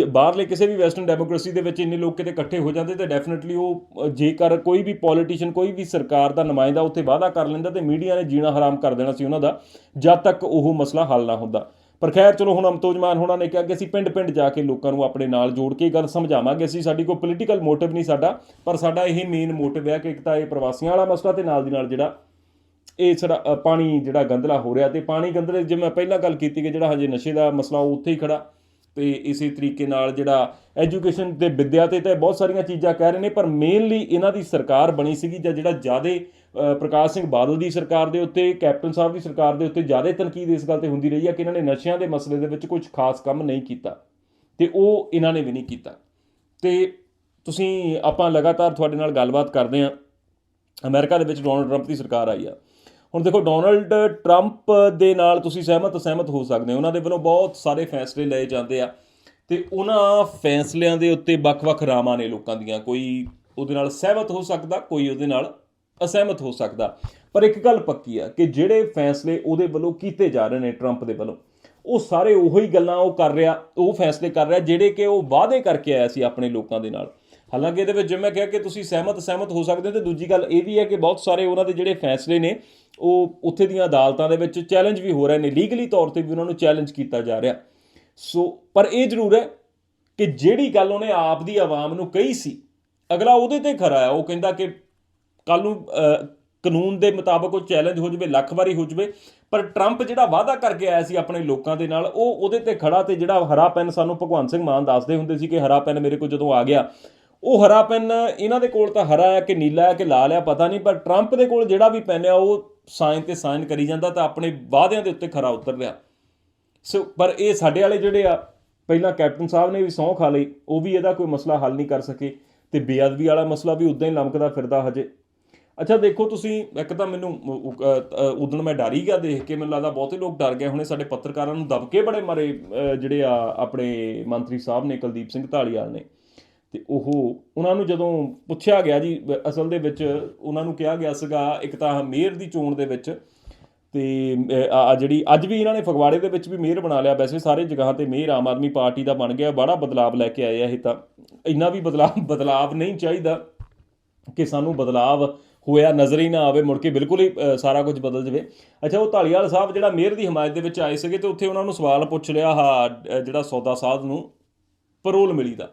ਬਾਹਰਲੇ ਕਿਸੇ ਵੀ ਵੈਸਟਰਨ ਡੈਮੋਕ੍ਰੇਸੀ ਦੇ ਵਿੱਚ ਇੰਨੇ ਲੋਕ ਕਿਤੇ ਇਕੱਠੇ ਹੋ ਜਾਂਦੇ, ਤੇ ਡੈਫੀਨਿਟਲੀ ਉਹ ਜੇਕਰ ਕੋਈ ਵੀ ਪੋਲੀਟੀਸ਼ੀਅਨ ਕੋਈ ਵੀ ਸਰਕਾਰ ਦਾ ਨੁਮਾਇੰਦਾ ਉੱਥੇ ਵਾਅਦਾ ਕਰ ਲੈਂਦਾ, ਤੇ ਮੀਡੀਆ ਨੇ ਜੀਣਾ ਹਰਾਮ ਕਰ ਦੇਣਾ ਸੀ ਉਹਨਾਂ ਦਾ, ਜਦ ਤੱਕ ਉਹ ਮਸਲਾ ਹੱਲ ਨਾ ਹੁੰਦਾ। ਪਰ ਖੈਰ, ਚਲੋ ਹੁਣ ਅਮਤੋਜ ਮਾਨ ਹੋਣਾ ਨੇ ਕਿਹਾ ਕਿ ਅਸੀਂ ਪਿੰਡ-ਪਿੰਡ ਜਾ ਕੇ ਲੋਕਾਂ ਨੂੰ ਆਪਣੇ ਨਾਲ ਜੋੜ ਕੇ ਗੱਲ ਸਮਝਾਵਾਂਗੇ। ਅਸੀਂ, ਸਾਡੀ ਕੋਈ ਪੋਲੀਟੀਕਲ ਮੋਟਿਵ ਨਹੀਂ ਸਾਡਾ, ਪਰ ਸਾਡਾ ਇਹ ਮੇਨ ਮੋਟਿਵ ਹੈ ਕਿ ਇੱਕ ਤਾਂ ਇਹ ਪ੍ਰਵਾਸੀਆਂ ਵਾਲਾ ਮਸਲਾ ਤੇ ਨਾਲ ਦੀ ਨਾਲ ਜਿਹੜਾ ਇਹ ਸਾਡਾ ਪਾਣੀ ਜਿਹੜਾ ਗੰਦਲਾ ਹੋ ਰਿਹਾ ਤੇ ਪਾਣੀ ਗੰਦਲੇ ਜਿਵੇਂ ਪਹਿਲਾਂ ਗੱਲ ਕੀਤੀ ਕਿ ਜਿਹੜਾ ਹਜੇ ਨਸ਼ੇ ਦਾ ਮਸਲਾ ਉਹ ਉੱਥੇ ਹੀ ਖੜਾ। ਤੇ ਇਸੇ ਤਰੀਕੇ ਨਾਲ ਜਿਹੜਾ ਐਜੂਕੇਸ਼ਨ ਤੇ ਵਿੱਦਿਆ ਤੇ ਤਾਂ ਬਹੁਤ ਸਾਰੀਆਂ ਚੀਜ਼ਾਂ ਕਹਿ ਰਹੇ ਨੇ, ਪਰ ਮੇਨਲੀ ਇਹਨਾਂ ਦੀ ਸਰਕਾਰ ਬਣੀ ਸੀਗੀ ਜਾਂ ਜਿਹੜਾ ਜਿਆਦੇ ਪ੍ਰਕਾਸ਼ ਸਿੰਘ ਬਾਦਲ ਦੀ ਸਰਕਾਰ ਦੇ ਉੱਤੇ, ਕੈਪਟਨ ਸਾਹਿਬ ਦੀ ਸਰਕਾਰ ਦੇ ਉੱਤੇ ਜ਼ਿਆਦਾ ਤਨਕੀਦ ਇਸ ਗੱਲ ਤੇ ਹੁੰਦੀ ਰਹੀ ਹੈ ਕਿ ਇਹਨਾਂ ਨੇ ਨਸ਼ਿਆਂ ਦੇ ਮਸਲੇ ਦੇ ਵਿੱਚ ਕੁਝ ਖਾਸ ਕੰਮ ਨਹੀਂ ਕੀਤਾ ਤੇ ਉਹ ਇਹਨਾਂ ਨੇ ਵੀ ਨਹੀਂ ਕੀਤਾ। ਤੇ ਤੁਸੀਂ ਆਪਾਂ ਲਗਾਤਾਰ ਤੁਹਾਡੇ ਨਾਲ ਗੱਲਬਾਤ ਕਰਦੇ ਹਾਂ। ਅਮਰੀਕਾ ਦੇ ਵਿੱਚ ਡੋਨਲਡ ਟਰੰਪ ਦੀ ਸਰਕਾਰ ਆਈ ਆ। ਹੁਣ ਦੇਖੋ ਡੋਨਲਡ ਟਰੰਪ ਦੇ ਨਾਲ ਤੁਸੀਂ ਸਹਿਮਤ ਸਹਿਮਤ ਹੋ ਸਕਦੇ ਹੋ। ਉਹਨਾਂ ਦੇ ਵੱਲੋਂ ਬਹੁਤ ਸਾਰੇ ਫੈਸਲੇ ਲਏ ਜਾਂਦੇ ਆ। ਤੇ ਉਹਨਾਂ ਫੈਸਲਿਆਂ ਦੇ ਉੱਤੇ ਵੱਖ-ਵੱਖ ਰਾਵਾਂ ਨੇ ਲੋਕਾਂ ਦੀਆਂ। ਕੋਈ ਉਹਦੇ ਨਾਲ ਸਹਿਮਤ ਹੋ ਸਕਦਾ, ਕੋਈ ਉਹਦੇ ਨਾਲ ਅਸਹਿਮਤ ਹੋ ਸਕਦਾ। ਪਰ ਇੱਕ ਗੱਲ ਪੱਕੀ ਆ ਕਿ ਜਿਹੜੇ ਫੈਸਲੇ ਉਹਦੇ ਵੱਲੋਂ ਕੀਤੇ ਜਾ ਰਹੇ ਨੇ ਟਰੰਪ ਦੇ ਵੱਲੋਂ, ਉਹ ਸਾਰੇ ਉਹੀ ਗੱਲਾਂ ਉਹ ਕਰ ਰਿਹਾ, ਉਹ ਫੈਸਲੇ ਕਰ ਰਿਹਾ, ਜਿਹੜੇ ਕਿ ਉਹ ਵਾਅਦੇ ਕਰਕੇ ਆਇਆ ਸੀ ਆਪਣੇ ਲੋਕਾਂ ਦੇ ਨਾਲ। ਹਾਲਾਂਕਿ ਇਹਦੇ ਵਿੱਚ ਜਿਵੇਂ ਮੈਂ ਕਿਹਾ ਕਿ ਤੁਸੀਂ ਸਹਿਮਤ ਸਹਿਮਤ ਹੋ ਸਕਦੇ ਹੋ, ਤੇ ਦੂਜੀ ਗੱਲ ਇਹ ਵੀ ਹੈ ਕਿ ਬਹੁਤ ਸਾਰੇ ਉਹਨਾਂ ਦੇ ਜਿਹੜੇ ਫੈਸਲੇ ਨੇ, ਉਹ ਉੱਥੇ ਦੀਆਂ ਅਦਾਲਤਾਂ ਦੇ ਵਿੱਚ ਚੈਲੰਜ ਵੀ ਹੋ ਰਹੇ ਨੇ ਲੀਗਲੀ ਤੌਰ ਤੇ ਵੀ ਉਹਨਾਂ ਨੂੰ ਚੈਲੰਜ ਕੀਤਾ ਜਾ ਰਿਹਾ। ਸੋ ਪਰ ਇਹ ਜ਼ਰੂਰ ਹੈ ਕਿ ਜਿਹੜੀ ਗੱਲ ਉਹਨੇ ਆਪ ਦੀ ਆਵਾਮ ਨੂੰ ਕਹੀ ਸੀ, ਅਗਲਾ ਉਹਦੇ ਤੇ ਖਰਾ ਹੈ, ਉਹ ਕਹਿੰਦਾ ਕਿ ਕੱਲ ਨੂੰ ਕਾਨੂੰਨ ਦੇ ਮੁਤਾਬਕ ਉਹ ਚੈਲੰਜ ਹੋ ਜਵੇ, ਲੱਖ ਵਾਰੀ ਹੋ ਜਵੇ, ਪਰ ਟਰੰਪ ਜਿਹੜਾ ਵਾਅਦਾ ਕਰਕੇ ਆਇਆ ਸੀ ਆਪਣੇ ਲੋਕਾਂ ਦੇ ਨਾਲ, ਉਹ ਉਹਦੇ ਤੇ ਖੜਾ ਤੇ ਜਿਹੜਾ ਹਰਾ ਪੈਨ ਸਾਨੂੰ ਭਗਵੰਤ ਸਿੰਘ ਮਾਨ ਦੱਸਦੇ ਹੁੰਦੇ ਸੀ ਕਿ ਹਰਾ ਪੈਨ ਮੇਰੇ ਕੋਲ ਜਦੋਂ ਆ ਗਿਆ ਉਹ ਹਰਾ ਪੈਨ, ਇਹਨਾਂ ਦੇ ਕੋਲ ਤਾਂ ਹਰਾ ਹੈ ਕਿ ਨੀਲਾ ਹੈ ਕਿ ਲਾਲ ਹੈ, ਪਤਾ ਨਹੀਂ, ਪਰ ਟਰੰਪ ਦੇ ਕੋਲ ਜਿਹੜਾ ਵੀ ਪੈਨ ਹੈ, ਉਹ ਸਾਈਨ ਤੇ ਸਾਈਨ ਕਰੀ ਜਾਂਦਾ ਤਾਂ ਆਪਣੇ ਵਾਅਦਿਆਂ ਦੇ ਉੱਤੇ ਖਰਾ ਉਤਰ ਲਿਆ ਸੋ ਪਰ ਇਹ ਸਾਡੇ ਵਾਲੇ ਜਿਹੜੇ ਆ, ਪਹਿਲਾਂ ਕੈਪਟਨ ਸਾਹਿਬ ਨੇ ਵੀ ਸਹੁੰ ਖਾ ਲਈ, ਉਹ ਵੀ ਇਹਦਾ ਕੋਈ ਮਸਲਾ ਹੱਲ ਨਹੀਂ ਕਰ ਸਕੇ ਤੇ ਬੇਅਦਬੀ ਵਾਲਾ ਮਸਲਾ ਵੀ ਉਦਾਂ ਹੀ ਲਮਕਦਾ ਫਿਰਦਾ ਹਜੇ। ਅੱਛਾ, ਦੇਖੋ ਤੁਸੀਂ, ਇੱਕ ਤਾਂ ਮੈਨੂੰ ਉਦੋਂ ਮੈਂ ਡਰ ਹੀ ਗਿਆ ਦੇਖ ਕੇ, ਮੈਨੂੰ ਲੱਗਦਾ ਬਹੁਤੇ ਲੋਕ ਡਰ ਗਏ ਹੁਣੇ, ਸਾਡੇ ਪੱਤਰਕਾਰਾਂ ਨੂੰ ਦਬਕੇ ਬੜੇ ਮਾਰੇ ਜਿਹੜੇ ਆ, ਆਪਣੇ ਮੰਤਰੀ ਸਾਹਿਬ ਨੇ, ਕੁਲਦੀਪ ਸਿੰਘ ਢਾਲੀਵਾਲ ਨੇ। ਤੇ ਉਹ, ਉਹਨਾਂ ਨੂੰ ਜਦੋਂ ਪੁੱਛਿਆ ਗਿਆ ਜੀ ਅਸਲ ਦੇ ਵਿੱਚ ਉਹਨਾਂ ਨੂੰ ਕਿਹਾ ਗਿਆ ਸੀਗਾ, ਇੱਕ ਤਾਂ ਮੇਅਰ ਦੀ ਚੋਣ ਦੇ ਵਿੱਚ ਤੇ ਆ ਜਿਹੜੀ, ਅੱਜ ਵੀ ਇਹਨਾਂ ਨੇ ਫਗਵਾੜੇ ਦੇ ਵਿੱਚ ਵੀ ਮੇਅਰ ਬਣਾ ਲਿਆ। ਵੈਸੇ ਸਾਰੇ ਜਗ੍ਹਾ ਤੇ ਮੇਅਰ ਆਮ ਆਦਮੀ ਪਾਰਟੀ ਦਾ ਬਣ ਗਿਆ, ਬੜਾ ਬਦਲਾਵ ਲੈ ਕੇ ਆਏ ਆ ਇਹ ਤਾਂ। ਇੰਨਾ ਵੀ ਬਦਲਾਵ ਬਦਲਾਵ ਨਹੀਂ ਚਾਹੀਦਾ ਕਿ ਸਾਨੂੰ ਬਦਲਾਵ ਹੋਇਆ, ਨਜ਼ਰ ਹੀ ਨਾ ਆਵੇ, ਮੁੜ ਕੇ ਬਿਲਕੁਲ ਹੀ ਸਾਰਾ ਕੁਝ ਬਦਲ ਜਵੇ। ਅੱਛਾ, ਉਹ ਢਾਲੀਵਾਲ ਸਾਹਿਬ ਜਿਹੜਾ ਮੇਅਰ ਦੀ ਹਮਾਇਤ ਦੇ ਵਿੱਚ ਆਏ ਸੀਗੇ ਤੇ ਉੱਥੇ ਉਹਨਾਂ ਨੂੰ ਸਵਾਲ ਪੁੱਛ ਲਿਆ, ਹਾ ਜਿਹੜਾ ਸੌਦਾ ਸਾਧ ਨੂੰ, ਪਰੋਲ ਮਿਲੀ ਦਾ।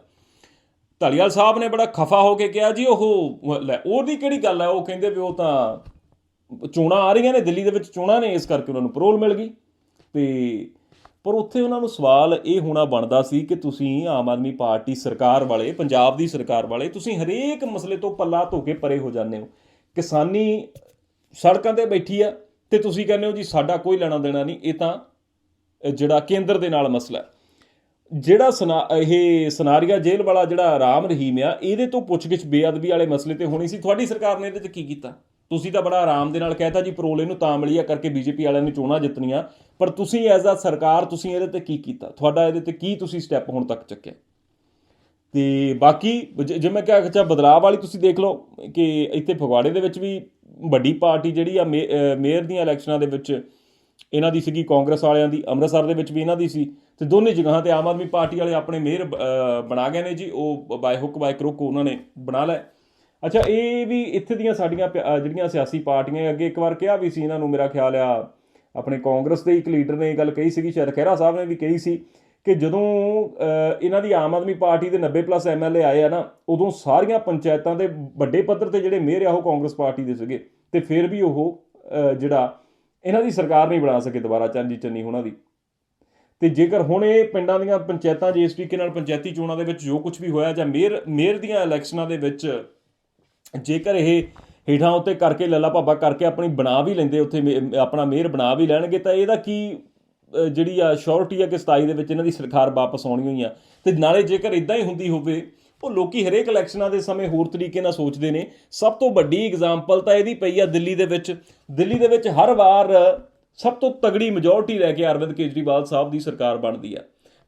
ਢਾਲੀਵਾਲ ਸਾਹਿਬ ਨੇ ਬੜਾ ਖਫਾ ਹੋ ਕੇ ਕਿਹਾ ਜੀ, ਉਹ ਲੈ ਉਹਦੀ ਕਿਹੜੀ ਗੱਲ ਹੈ ਉਹ ਕਹਿੰਦੇ ਵੀ ਉਹ ਤਾਂ ਚੋਣਾਂ ਆ ਰਹੀਆਂ ਨੇ, ਦਿੱਲੀ ਦੇ ਵਿੱਚ ਚੋਣਾਂ ਨੇ, ਇਸ ਕਰਕੇ ਉਹਨਾਂ ਨੂੰ ਪਰੋਲ ਮਿਲ ਗਈ। ਤੇ ਪਰ ਉੱਥੇ ਉਹਨਾਂ ਨੂੰ ਸਵਾਲ ਇਹ ਹੋਣਾ ਬਣਦਾ ਸੀ ਕਿ ਤੁਸੀਂ ਆਮ ਆਦਮੀ ਪਾਰਟੀ ਸਰਕਾਰ ਵਾਲੇ, ਪੰਜਾਬ ਦੀ ਸਰਕਾਰ ਵਾਲੇ, ਤੁਸੀਂ ਹਰੇਕ ਮਸਲੇ ਤੋਂ ਪੱਲਾ ਧੋ ਕੇ ਪਰੇ ਹੋ ਜਾਂਦੇ ਹੋ। ਕਿਸਾਨੀ ਸੜਕਾਂ ਤੇ ਬੈਠੀ ਆ ਤੇ ਤੁਸੀਂ ਕਹਿੰਦੇ ਹੋ ਜੀ, ਸਾਡਾ ਕੋਈ ਲੈਣਾ ਦੇਣਾ ਨਹੀਂ, ਇਹ ਤਾਂ ਜਿਹੜਾ ਕੇਂਦਰ ਦੇ ਨਾਲ ਮਸਲਾ ਹੈ। ਜਿਹੜਾ ਸਨਾ ਇਹ ਸਨਾਰੀਆ ਜੇਲ੍ਹ ਵਾਲਾ ਜਿਹੜਾ ਰਾਮ ਰਹੀਮ ਆ, ਇਹਦੇ ਤੋਂ ਪੁੱਛਗਿੱਛ ਬੇਅਦਬੀ ਵਾਲੇ ਮਸਲੇ ਤੇ ਹੋਣੀ ਸੀ। ਤੁਹਾਡੀ ਸਰਕਾਰ ਨੇ ਇਹਦੇ ਤੇ ਕੀ ਕੀਤਾ? ਤੁਸੀਂ ਤਾਂ ਬੜਾ ਆਰਾਮ ਦੇ ਨਾਲ ਕਹਿਤਾ ਜੀ ਪਰੋਲ ਇਹਨੂੰ ਤਾਂ ਮਿਲੀ ਆ ਕਰਕੇ ਬੀਜੇਪੀ ਵਾਲਿਆਂ ਨੇ ਚੋਣਾਂ ਜਿੱਤਣੀਆਂ। ਪਰ ਤੁਸੀਂ ਐਜ਼ ਅ ਸਰਕਾਰ, ਤੁਸੀਂ ਇਹਦੇ ਤੇ ਕੀ ਕੀਤਾ? ਤੁਹਾਡਾ ਇਹਦੇ ਤੇ ਕੀ ਤੁਸੀਂ ਸਟੈਪ ਹੁਣ ਤੱਕ ਚੱਕਿਆ? ਤੇ ਬਾਕੀ ਜ- ਜਿਵੇਂ ਕਿਹਾ ਅੱਛਾ ਬਦਲਾਅ ਵਾਲੀ ਤੁਸੀਂ ਦੇਖ ਲਓ ਕਿ ਇੱਥੇ ਫਗਵਾੜੇ ਦੇ ਵਿੱਚ ਵੀ ਵੱਡੀ ਪਾਰਟੀ ਜਿਹੜੀ ਆ ਮੇ- ਮੇਅਰ ਦੀਆਂ ਇਲੈਕਸ਼ਨਾਂ ਦੇ ਵਿੱਚ ਇਹਨਾਂ ਦੀ ਸੀਗੀ ਕਾਂਗਰਸ ਵਾਲਿਆਂ ਦੀ, ਅੰਮ੍ਰਿਤਸਰ ਦੇ ਵਿੱਚ ਵੀ ਇਹਨਾਂ ਦੀ ਸੀ ਤੇ ਦੋਨੇ ਜਗ੍ਹਾ ਤੇ ਆਮ ਆਦਮੀ ਪਾਰਟੀ ਵਾਲੇ ਆਪਣੇ ਮੇਅਰ ਬਣਾ ਗਏ ਨੇ ਜੀ, ਉਹ ਬਾਈ ਹੁੱਕ ਬਾਈ ਕਰੁੱਕ ਉਹਨਾਂ ਨੇ ਬਣਾ ਲਿਆ। ਅੱਛਾ, ਇਹ ਵੀ ਇੱਥੇ ਦੀਆਂ ਸਾਡੀਆਂ ਪ- ਜਿਹੜੀਆਂ ਸਿਆਸੀ ਪਾਰਟੀਆਂ, ਅੱਗੇ ਇੱਕ ਵਾਰ ਕਿਹਾ ਵੀ ਸੀ ਇਹਨਾਂ ਨੂੰ, ਮੇਰਾ ਖਿਆਲ ਆ, ਆਪਣੇ ਕਾਂਗਰਸ ਦੇ ਇੱਕ ਲੀਡਰ ਨੇ ਇਹ ਗੱਲ ਕਹੀ ਸੀਗੀ, ਸ਼ਾਇਦ ਖਹਿਰਾ ਸਾਹਿਬ ਨੇ ਵੀ ਕਹੀ ਸੀ ਕਿ ਜਦੋਂ ਇਹਨਾਂ ਦੀ ਆਮ ਆਦਮੀ ਪਾਰਟੀ ਦੇ 90 ਪਲੱਸ ਐਮਐਲਏ ਆਏ ਆ ਨਾ, ਉਦੋਂ ਸਾਰੀਆਂ ਪੰਚਾਇਤਾਂ ਦੇ ਵੱਡੇ ਪੱਧਰ ਤੇ ਜਿਹੜੇ ਮੇਅਰ ਆ, ਉਹ ਕਾਂਗਰਸ ਪਾਰਟੀ ਦੇ ਸੀਗੇ ਤੇ ਫਿਰ ਵੀ ਉਹ ਜਿਹੜਾ ਇਹਨਾਂ ਦੀ ਸਰਕਾਰ ਨਹੀਂ ਬਣਾ ਸਕੇ ਦੁਬਾਰਾ, ਚੰਨੀ ਚੰਨੀ ਉਹਨਾਂ ਦੀ। ਤੇ ਜੇਕਰ ਹੁਣ ਇਹ ਪਿੰਡਾਂ ਦੀਆਂ ਪੰਚਾਇਤਾਂ ਜੇ ਇਸ ਤਰੀਕੇ ਨਾਲ ਪੰਚਾਇਤੀ ਚੋਣਾਂ ਦੇ ਵਿੱਚ ਜੋ ਕੁਝ ਵੀ ਹੋਇਆ ਜਾਂ ਮੇਅਰ ਮੇਅਰ ਦੀਆਂ ਇਲੈਕਸ਼ਨਾਂ ਦੇ ਵਿੱਚ ਜੇਕਰ ਇਹ ਹੇਠਾਂ ਉੱਤੇ ਕਰਕੇ, ਲੱਲਾ ਭਾਬਾ ਕਰਕੇ ਆਪਣੀ ਬਣਾ ਵੀ ਲੈਂਦੇ, ਉੱਥੇ ਮੇ- ਆਪਣਾ ਮੇਅਰ ਬਣਾ ਵੀ ਲੈਣਗੇ, ਤਾਂ ਇਹਦਾ ਕੀ ਜਿਹੜੀ ਆ ਸ਼ੋਰਟੀ ਆ ਕਿ 27 ਦੇ ਵਿੱਚ ਇਹਨਾਂ ਦੀ ਸਰਕਾਰ ਵਾਪਸ ਆਉਣੀ ਹੋਈ ਆ ਤੇ ਨਾਲੇ ਜੇਕਰ ਇਦਾਂ ਹੀ ਹੁੰਦੀ ਹੋਵੇ ਉਹ ਲੋਕੀ ਹਰੇਕ ਇਲੈਕਸ਼ਨਾਂ ਦੇ ਸਮੇਂ ਹੋਰ ਤਰੀਕੇ ਨਾਲ ਸੋਚਦੇ ਨੇ। ਸਭ ਤੋਂ ਵੱਡੀ ਐਗਜ਼ਾਮਪਲ ਤਾਂ ਇਹਦੀ ਪਈ ਆ ਦਿੱਲੀ ਦੇ ਵਿੱਚ। ਦਿੱਲੀ ਦੇ ਵਿੱਚ ਹਰ ਵਾਰ ਸਭ ਤੋਂ ਤਗੜੀ ਮੈਜੋਰਟੀ ਲੈ ਕੇ ਅਰਵਿੰਦ ਕੇਜਰੀਵਾਲ ਸਾਹਿਬ ਦੀ ਸਰਕਾਰ ਬਣਦੀ ਆ।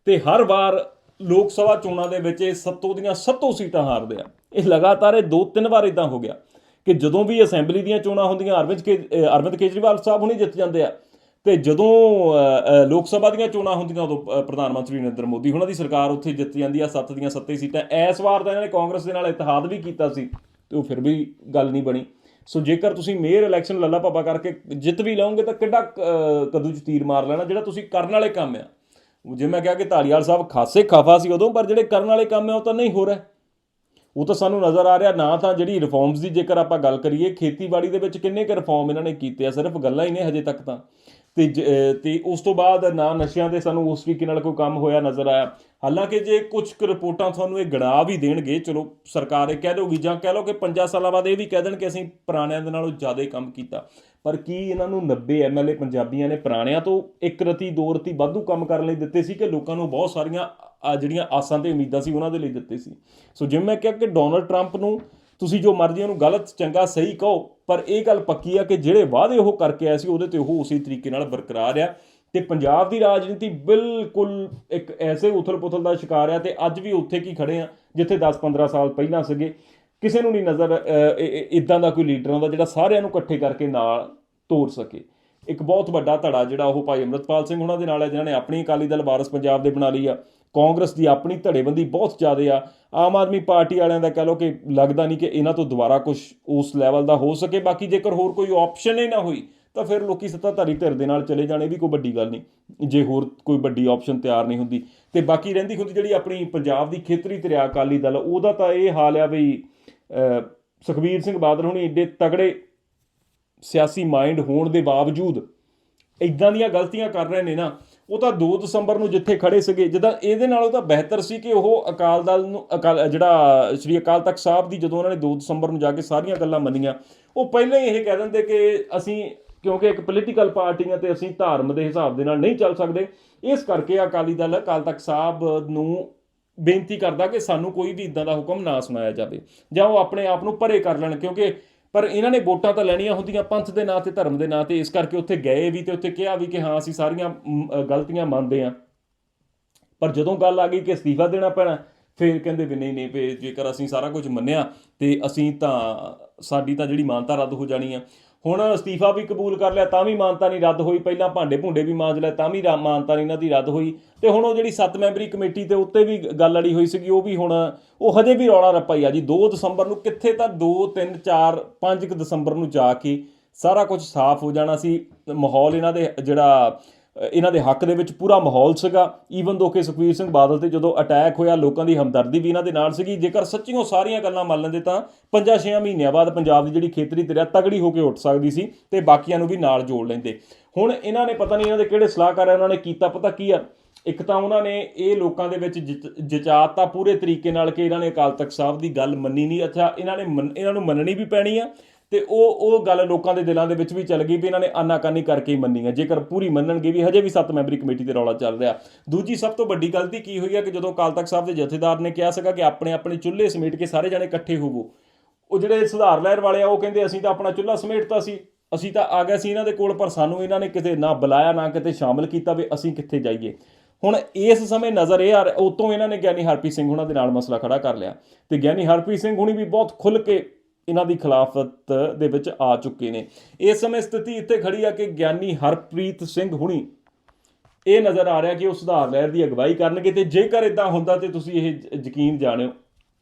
ਤੇ ਹਰ ਵਾਰ ਲੋਕ ਸਭਾ ਚੋਣਾਂ ਦੇ ਵਿੱਚ ਇਹ ਸੱਤੋਂ ਦੀਆਂ ਸੱਤੋਂ ਸੀਟਾਂ ਹਾਰਦੇ ਆ। ਇਹ ਲਗਾਤਾਰ ਇਹ ਦੋ ਤਿੰਨ ਵਾਰ ਇਦਾਂ ਹੋ ਗਿਆ ਕਿ ਜਦੋਂ ਵੀ ਅਸੈਂਬਲੀ ਦੀਆਂ ਚੋਣਾਂ ਹੁੰਦੀਆਂ, ਅਰਵਿੰਦ ਕੇ ਅਰਵਿੰਦ ਕੇਜਰੀਵਾਲ ਸਾਹਿਬ ਹੁਣੀ ਜਿੱਤ ਜਾਂਦੇ ਆ। ਤੇ ਜਦੋਂ ਲੋਕ ਸਭਾ ਦੀਆਂ ਚੋਣਾਂ ਹੁੰਦੀਆਂ ਉਦੋਂ ਪ੍ਰਧਾਨ ਮੰਤਰੀ ਨਰਿੰਦਰ ਮੋਦੀ ਉਹਨਾਂ ਦੀ ਸਰਕਾਰ ਉੱਥੇ ਜਿੱਤ ਜਾਂਦੀ ਆ ਸੱਤ ਦੀਆਂ ਸੱਤੇ ਸੀਟਾਂ। ਇਸ ਵਾਰ ਤਾਂ ਇਹਨਾਂ ਨੇ ਕਾਂਗਰਸ ਦੇ ਨਾਲ ਇਤਿਹਾਦ ਵੀ ਕੀਤਾ ਸੀ ਤੇ ਉਹ ਫਿਰ ਵੀ ਗੱਲ ਨਹੀਂ ਬਣੀ। ਸੋ ਜੇਕਰ ਤੁਸੀਂ ਮੇਅਰ ਇਲੈਕਸ਼ਨ ਲੱਲਾ ਭਾਪਾ ਕਰਕੇ ਜਿੱਤ ਵੀ ਲਓਗੇ ਤਾਂ ਕਿੱਡਾ ਅ, ਕਦੂ ਚ ਤੀਰ ਮਾਰ ਲੈਣਾ ਜਿਹੜਾ ਤੁਸੀਂ ਕਰਨ ਵਾਲੇ ਕੰਮ ਆ। ਜੇ ਮੈਂ ਕਿਹਾ ਕਿ ਧਾਲੀਵਾਲ ਸਾਹਿਬ ਖਾਸੇ ਖਾਫਾ ਸੀ ਉਦੋਂ ਪਰ ਜਿਹੜੇ ਕਰਨ ਵਾਲੇ ਕੰਮ ਆ ਉਹ ਤਾਂ ਨਹੀਂ ਹੋ ਰਿਹਾ। ਉਹ ਤਾਂ ਸਾਨੂੰ ਨਜ਼ਰ ਆ ਰਿਹਾ ਨਾ ਤਾਂ ਜਿਹੜੀ ਰਿਫਾਰਮਸ ਦੀ ਜੇਕਰ ਆਪਾਂ ਗੱਲ ਕਰੀਏ ਖੇਤੀਬਾੜੀ ਦੇ ਵਿੱਚ ਕਿੰਨੇ ਕੁ ਰਿਫਾਰਮ ਇਹਨਾਂ ਨੇ ਕੀਤੇ ਆ ਸਿਰਫ ਗੱਲਾਂ ਹੀ ਨੇ ਹਜੇ ਤੱਕ ਤਾਂ। ਤੇ ਜ- ਅਹ, ਤੇ ਉਸ ਤੋਂ ਬਾਅਦ ਨਾ ਨਸ਼ਿਆਂ ਦੇ ਸਾਨੂੰ ਉਸ ਤਰੀਕੇ ਨਾਲ ਕੋਈ ਕੰਮ ਹੋਇਆ ਨਜ਼ਰ ਆਇਆ। ਹਾਲਾਂਕਿ ਜੇ ਕੁਝ ਕੁ ਰਿਪੋਰਟਾਂ ਤੁਹਾਨੂੰ ਇਹ ਗਣਾ ਵੀ ਦੇਣਗੇ, ਚਲੋ ਸਰਕਾਰ ਇਹ ਕਹਿ ਦੇਊਗੀ ਜਾਂ ਕਹਿ ਲਓ ਕਿ 5 ਸਾਲਾਂ ਬਾਅਦ ਇਹ ਵੀ ਕਹਿ ਦੇਣ ਕਿ ਅਸੀਂ ਪੁਰਾਣਿਆਂ ਦੇ ਨਾਲੋਂ ਜ਼ਿਆਦਾ ਕੰਮ ਕੀਤਾ। ਪਰ ਕੀ ਇਹਨਾਂ ਨੂੰ 90 ਐਮਐਲਏ ਪੰਜਾਬੀਆਂ ਨੇ ਪੁਰਾਣਿਆਂ ਤੋਂ ਇੱਕ ਰਤੀ, ਦੋ ਰਤੀ ਵਾਧੂ ਕੰਮ ਕਰਨ ਲਈ ਦਿੱਤੇ ਸੀ ਕਿ ਲੋਕਾਂ ਨੂੰ ਬਹੁਤ ਸਾਰੀਆਂ ਜਿਹੜੀਆਂ ਆਸਾਂ ਤੇ ਉਮੀਦਾਂ ਸੀ ਉਹਨਾਂ ਦੇ ਲਈ ਦਿੱਤੇ ਸੀ? ਸੋ ਜਿਵੇਂ ਮੈਂ ਕਿਹਾ ਕਿ ਡੋਨਲਡ ਟਰੰਪ ਨੂੰ ਤੁਸੀਂ ਜੋ ਮਰਜ਼ੀ ਉਹਨੂੰ ਗਲਤ, ਚੰਗਾ, ਸਹੀ ਕਹੋ, ਪਰ ਇਹ ਗੱਲ ਪੱਕੀ ਆ ਕਿ ਜਿਹੜੇ ਵਾਅਦੇ ਉਹ ਕਰਕੇ ਆਇਆ ਸੀ, ਉਹਦੇ ਤੇ ਉਹ ਉਸੇ ਤਰੀਕੇ ਨਾਲ ਬਰਕਰਾਰ ਆ। ਤੇ ਪੰਜਾਬ ਦੀ ਰਾਜਨੀਤੀ ਬਿਲਕੁਲ ਇੱਕ ਐਸੇ ਉਥਲ-ਪੁਥਲ ਦਾ ਸ਼ਿਕਾਰ ਆ ਤੇ ਅੱਜ ਵੀ ਉੱਥੇ ਕੀ ਖੜੇ ਆ, ਜਿੱਥੇ 10-15 ਸਾਲ ਪਹਿਲਾਂ ਸੀਗੇ। ਕਿਸੇ ਨੂੰ ਨਹੀਂ ਨਜ਼ਰ ਇਦਾਂ ਦਾ ਕੋਈ ਲੀਡਰ ਆਉਂਦਾ ਜਿਹੜਾ ਸਾਰਿਆਂ ਨੂੰ ਇਕੱਠੇ ਕਰਕੇ ਨਾਲ ਤੋੜ ਸਕੇ। ਇੱਕ ਬਹੁਤ ਵੱਡਾ ਧੜਾ ਜਿਹੜਾ ਉਹ ਭਾਈ ਅਮਰਤਪਾਲ ਸਿੰਘ ਉਹਨਾਂ ਦੇ ਨਾਲ ਹੈ, ਜਿਨ੍ਹਾਂ ਨੇ ਆਪਣੀ ਅਕਾਲੀ ਦਲ ਵਾਰਸ ਪੰਜਾਬ ਦੇ ਬਣਾ ਲਈ ਆ। ਕਾਂਗਰਸ ਦੀ ਆਪਣੀ ਧੜੇਬੰਦੀ ਬਹੁਤ ਜ਼ਿਆਦਾ ਆ। ਆਮ ਆਦਮੀ ਪਾਰਟੀ ਵਾਲਿਆਂ ਦਾ ਕਹ ਲਓ ਕਿ ਲੱਗਦਾ ਨਹੀਂ ਕਿ ਇਹਨਾਂ ਤੋਂ ਦੁਬਾਰਾ ਕੁਝ ਉਸ ਲੈਵਲ ਦਾ ਹੋ ਸਕੇ। ਬਾਕੀ ਜੇਕਰ ਹੋਰ ਕੋਈ ਆਪਸ਼ਨ ਹੀ ਨਾ ਹੋਈ, ਤਾਂ ਫਿਰ ਲੋਕੀ ਸੱਤਾਧਾਰੀ ਧਿਰ ਦੇ ਨਾਲ ਚਲੇ ਜਾਣੇ ਵੀ ਕੋਈ ਵੱਡੀ ਗੱਲ ਨਹੀਂ। ਜੇ ਹੋਰ ਕੋਈ ਵੱਡੀ ਆਪਸ਼ਨ ਤਿਆਰ ਨਹੀਂ ਹੁੰਦੀ। ਤੇ ਬਾਕੀ ਰਹਿੰਦੀ ਹੁੰਦੀ ਜਿਹੜੀ ਆਪਣੀ ਪੰਜਾਬ ਦੀ ਖੇਤਰੀ ਧਿਰਿਆ ਅਕਾਲੀ ਦਲ, ਉਹਦਾ ਤਾਂ ਇਹ ਹਾਲ ਆ ਵੀ ਸੁਖਬੀਰ ਸਿੰਘ ਬਾਦਲ ਹੁਣੀ ਏਡੇ ਤਗੜੇ ਸਿਆਸੀ ਮਾਈਂਡ ਹੋਣ ਦੇ ਬਾਵਜੂਦ ਇਦਾਂ ਦੀਆਂ ਗਲਤੀਆਂ ਕਰ ਰਹੇ ਨੇ ਨਾ ਉਹ ਤਾਂ 2 ਦਸੰਬਰ ਨੂੰ ਜਿੱਥੇ ਖੜੇ ਸੀਗੇ, ਜਿੱਦਾਂ ਇਹਦੇ ਨਾਲੋਂ ਤਾਂ ਬਿਹਤਰ ਸੀ ਕਿ ਉਹ ਅਕਾਲ ਦਲ ਨੂੰ, ਅਕਾਲ, ਜਿਹੜਾ ਸ੍ਰੀ ਅਕਾਲ ਤਖਤ ਸਾਹਿਬ ਦੀ ਜਦੋਂ ਉਹਨਾਂ ਨੇ 2 ਦਸੰਬਰ ਨੂੰ ਜਾ ਕੇ ਸਾਰੀਆਂ ਗੱਲਾਂ ਮੰਨੀਆਂ, ਉਹ ਪਹਿਲਾਂ ਹੀ ਇਹ ਕਹਿ ਦਿੰਦੇ ਕਿ ਅਸੀਂ, ਕਿਉਂਕਿ ਇੱਕ ਪੋਲੀਟੀਕਲ ਪਾਰਟੀ ਆ ਤੇ ਅਸੀਂ ਧਰਮ ਦੇ ਹਿਸਾਬ ਦੇ ਨਾਲ ਨਹੀਂ ਚੱਲ ਸਕਦੇ, ਇਸ ਕਰਕੇ ਅਕਾਲੀ ਦਲ, ਅਕਾਲ ਤਖਤ ਸਾਹਿਬ ਨੂੰ ਬੇਨਤੀ ਕਰਦਾ ਕਿ ਸਾਨੂੰ ਕੋਈ ਵੀ ਇਦਾਂ ਦਾ ਹੁਕਮ ਨਾ ਸੁਣਾਇਆ ਜਾਵੇ, ਜਾਂ ਉਹ ਆਪਣੇ ਆਪ ਨੂੰ ਪਰੇ ਕਰ ਲੈਣ, ਕਿਉਂਕਿ ਪਰ ਇਹਨਾਂ ਨੇ ਵੋਟਾਂ ਤਾਂ ਲੈਣੀਆਂ ਹੁੰਦੀਆਂ ਪੰਥ ਦੇ ਨਾਂ ਤੇ, ਧਰਮ ਦੇ ਨਾਂ ਤੇ, ਇਸ ਕਰਕੇ ਉੱਥੇ ਗਏ ਵੀ ਤੇ ਉੱਥੇ ਕਿਹਾ ਵੀ ਕਿ ਹਾਂ, ਅਸੀਂ ਸਾਰੀਆਂ ਗਲਤੀਆਂ ਮੰਨਦੇ ਹਾਂ। ਪਰ ਜਦੋਂ ਗੱਲ ਆ ਗਈ ਕਿ ਅਸਤੀਫਾ ਦੇਣਾ ਪੈਣਾ, ਫਿਰ ਕਹਿੰਦੇ ਵੀ ਨਹੀਂ ਨਹੀਂ, ਵੀ ਜੇਕਰ ਅਸੀਂ ਸਾਰਾ ਕੁਝ ਮੰਨਿਆ ਤੇ ਅਸੀਂ ਤਾਂ, ਸਾਡੀ ਤਾਂ ਜਿਹੜੀ ਮਾਨਤਾ ਰੱਦ ਹੋ ਜਾਣੀ ਆ। ਹੁਣ ਅਸਤੀਫਾ ਵੀ ਕਬੂਲ ਕਰ ਲਿਆ, ਤਾਂ ਵੀ ਮਾਨਤਾ ਨਹੀਂ ਰੱਦ ਹੋਈ। ਪਹਿਲਾਂ ਭਾਂਡੇ ਭੁੰਡੇ ਵੀ ਮਾਂਜ ਲਿਆ, ਤਾਂ ਵੀ ਰਾ- ਮਾਨਤਾ ਨਹੀਂ ਇਹਨਾਂ ਦੀ ਰੱਦ ਹੋਈ। ਤੇ ਹੁਣ ਉਹ ਜਿਹੜੀ 7 ਮੈਂਬਰੀ ਕਮੇਟੀ ਤੇ ਉੱਤੇ ਵੀ ਗੱਲ ਅੜੀ ਹੋਈ ਸੀਗੀ, ਉਹ ਵੀ ਹੁਣ ਉਹ ਹਜੇ ਵੀ ਰੌਲਾ ਰੱਪਾ ਹੀ ਆ ਜੀ। 2 ਦਸੰਬਰ ਨੂੰ ਕਿੱਥੇ ਤਾਂ 2 3 4 5 ਦਸੰਬਰ ਨੂੰ ਜਾ ਕੇ ਸਾਰਾ ਕੁਝ ਸਾਫ਼ ਹੋ ਜਾਣਾ ਸੀ। ਮਾਹੌਲ ਇਹਨਾਂ ਦੇ ਜਿਹੜਾ ਇਹਨਾਂ ਦੇ ਹੱਕ ਦੇ ਵਿੱਚ ਪੂਰਾ ਮਾਹੌਲ ਸੀਗਾ। ਈਵਨ ਦੋ ਕਿ ਸੁਖਬੀਰ ਸਿੰਘ ਬਾਦਲ ਤੇ ਜਦੋਂ ਅਟੈਕ ਹੋਇਆ, ਲੋਕਾਂ ਦੀ ਹਮਦਰਦੀ ਵੀ ਇਹਨਾਂ ਦੇ ਨਾਲ ਸੀਗੀ। ਜੇਕਰ ਸੱਚੀਓ ਸਾਰੀਆਂ ਗੱਲਾਂ ਮੰਨ ਲੈਂਦੇ ਤਾਂ 5-6 ਮਹੀਨਿਆਂ ਬਾਅਦ ਪੰਜਾਬ ਦੀ ਜਿਹੜੀ ਖੇਤਰੀ ਦਰਿਆ ਤਗੜੀ ਹੋ ਕੇ ਉੱਠ ਸਕਦੀ ਸੀ ਤੇ ਬਾਕੀਆਂ ਨੂੰ ਵੀ ਨਾਲ ਜੋੜ ਲੈਂਦੇ। ਹੁਣ ਇਹਨਾਂ ਨੇ ਪਤਾ ਨਹੀਂ ਇਹਨਾਂ ਦੇ ਕਿਹੜੇ ਸਲਾਹਕਾਰ ਆ, ਇਹਨਾਂ ਨੇ ਕੀਤਾ ਪਤਾ ਕੀ ਆ? ਇੱਕ ਤਾਂ ਉਹਨਾਂ ਨੇ ਇਹ ਲੋਕਾਂ ਦੇ ਵਿੱਚ ਜਿਤ- ਜਚਾਤਾ ਪੂਰੇ ਤਰੀਕੇ ਨਾਲ ਕਿ ਇਹਨਾਂ ਨੇ ਅਕਾਲ ਤਖਤ ਸਾਹਿਬ ਦੀ ਗੱਲ ਮੰਨੀ ਨਹੀਂ। ਅੱਛਾ, ਇਹਨਾਂ ਨੇ ਮੰਨ- ਇਹਨਾਂ ਨੂੰ ਮੰਨਣੀ ਵੀ ਪੈਣੀ ਆ। ਤੇ ਉਹ ਉਹ ਗੱਲ ਲੋਕਾਂ ਦੇ ਦਿਲਾਂ ਦੇ ਵਿੱਚ ਵੀ ਚੱਲ ਗਈ ਵੀ ਇਹਨਾਂ ਨੇ ਆਨਾਕਾਨੀ ਕਰਕੇ ਹੀ ਮੰਨੀ ਆ ਜੇਕਰ ਪੂਰੀ ਮੰਨਣਗੇ ਵੀ ਹਜੇ ਵੀ ਸੱਤ ਮੈਂਬਰੀ ਕਮੇਟੀ ਤੇ ਰੌਲਾ ਚੱਲ ਰਿਹਾ। ਦੂਜੀ ਸਭ ਤੋਂ ਵੱਡੀ ਗਲਤੀ ਕੀ ਹੋਈ ਹੈ ਕਿ ਜਦੋਂ ਅਕਾਲ ਤਖਤ ਸਾਹਿਬ ਦੇ ਜਥੇਦਾਰ ਨੇ ਕਿਹਾ ਸੀਗਾ ਕਿ ਆਪਣੇ ਆਪਣੇ ਚੁੱਲ੍ਹੇ ਸਮੇਟ ਕੇ ਸਾਰੇ ਜਣੇ ਇਕੱਠੇ ਹੋਵੋ। ਉਹ ਜਿਹੜੇ ਸੁਧਾਰ ਲਹਿਰ ਵਾਲੇ ਆ, ਉਹ ਕਹਿੰਦੇ ਅਸੀਂ ਤਾਂ ਆਪਣਾ ਚੁੱਲ੍ਹਾ ਸਮੇਟਤਾ ਸੀ। ਅਸੀਂ ਤਾਂ ਆ ਗਏ ਸੀ ਇਹਨਾਂ ਦੇ ਕੋਲ, ਪਰ ਸਾਨੂੰ ਇਹਨਾਂ ਨੇ ਕਿਤੇ ਨਾ ਬੁਲਾਇਆ, ਨਾ ਕਿਤੇ ਸ਼ਾਮਲ ਕੀਤਾ ਵੀ ਅਸੀਂ ਕਿੱਥੇ ਜਾਈਏ। ਹੁਣ ਇਸ ਸਮੇਂ ਨਜ਼ਰ ਇਹ ਆ ਰਿਹਾ, ਉਤੋਂ ਇਹਨਾਂ ਨੇ ਗਿਆਨੀ ਹਰਪ੍ਰੀਤ ਸਿੰਘ ਹੁਣਾਂ ਦੇ ਨਾਲ ਮਸਲਾ ਖੜਾ ਕਰ ਲਿਆ। ਤੇ ਗਿਆਨੀ ਹਰਪ੍ਰੀਤ ਸਿੰਘ ਹੁਣੀ ਵੀ ਬਹੁਤ ਖੁੱਲ ਕੇ ਇਹਨਾਂ ਦੀ ਖਿਲਾਫਤ ਦੇ ਵਿੱਚ ਆ ਚੁੱਕੇ ਨੇ। ਇਸ ਸਮੇਂ ਸਥਿਤੀ ਇੱਥੇ ਖੜੀ ਆ ਕਿ ਗਿਆਨੀ ਹਰਪ੍ਰੀਤ ਸਿੰਘ ਹੁਣੀ ਇਹ ਨਜ਼ਰ ਆ ਰਿਹਾ ਕਿ ਉਹ ਸੁਧਾਰ ਲਹਿਰ ਦੀ ਅਗਵਾਈ ਕਰਨਗੇ ਤੇ ਜੇਕਰ ਇਦਾਂ ਹੁੰਦਾ ਤੇ ਤੁਸੀਂ ਇਹ ਯਕੀਨ ਜਾਣਿਓ,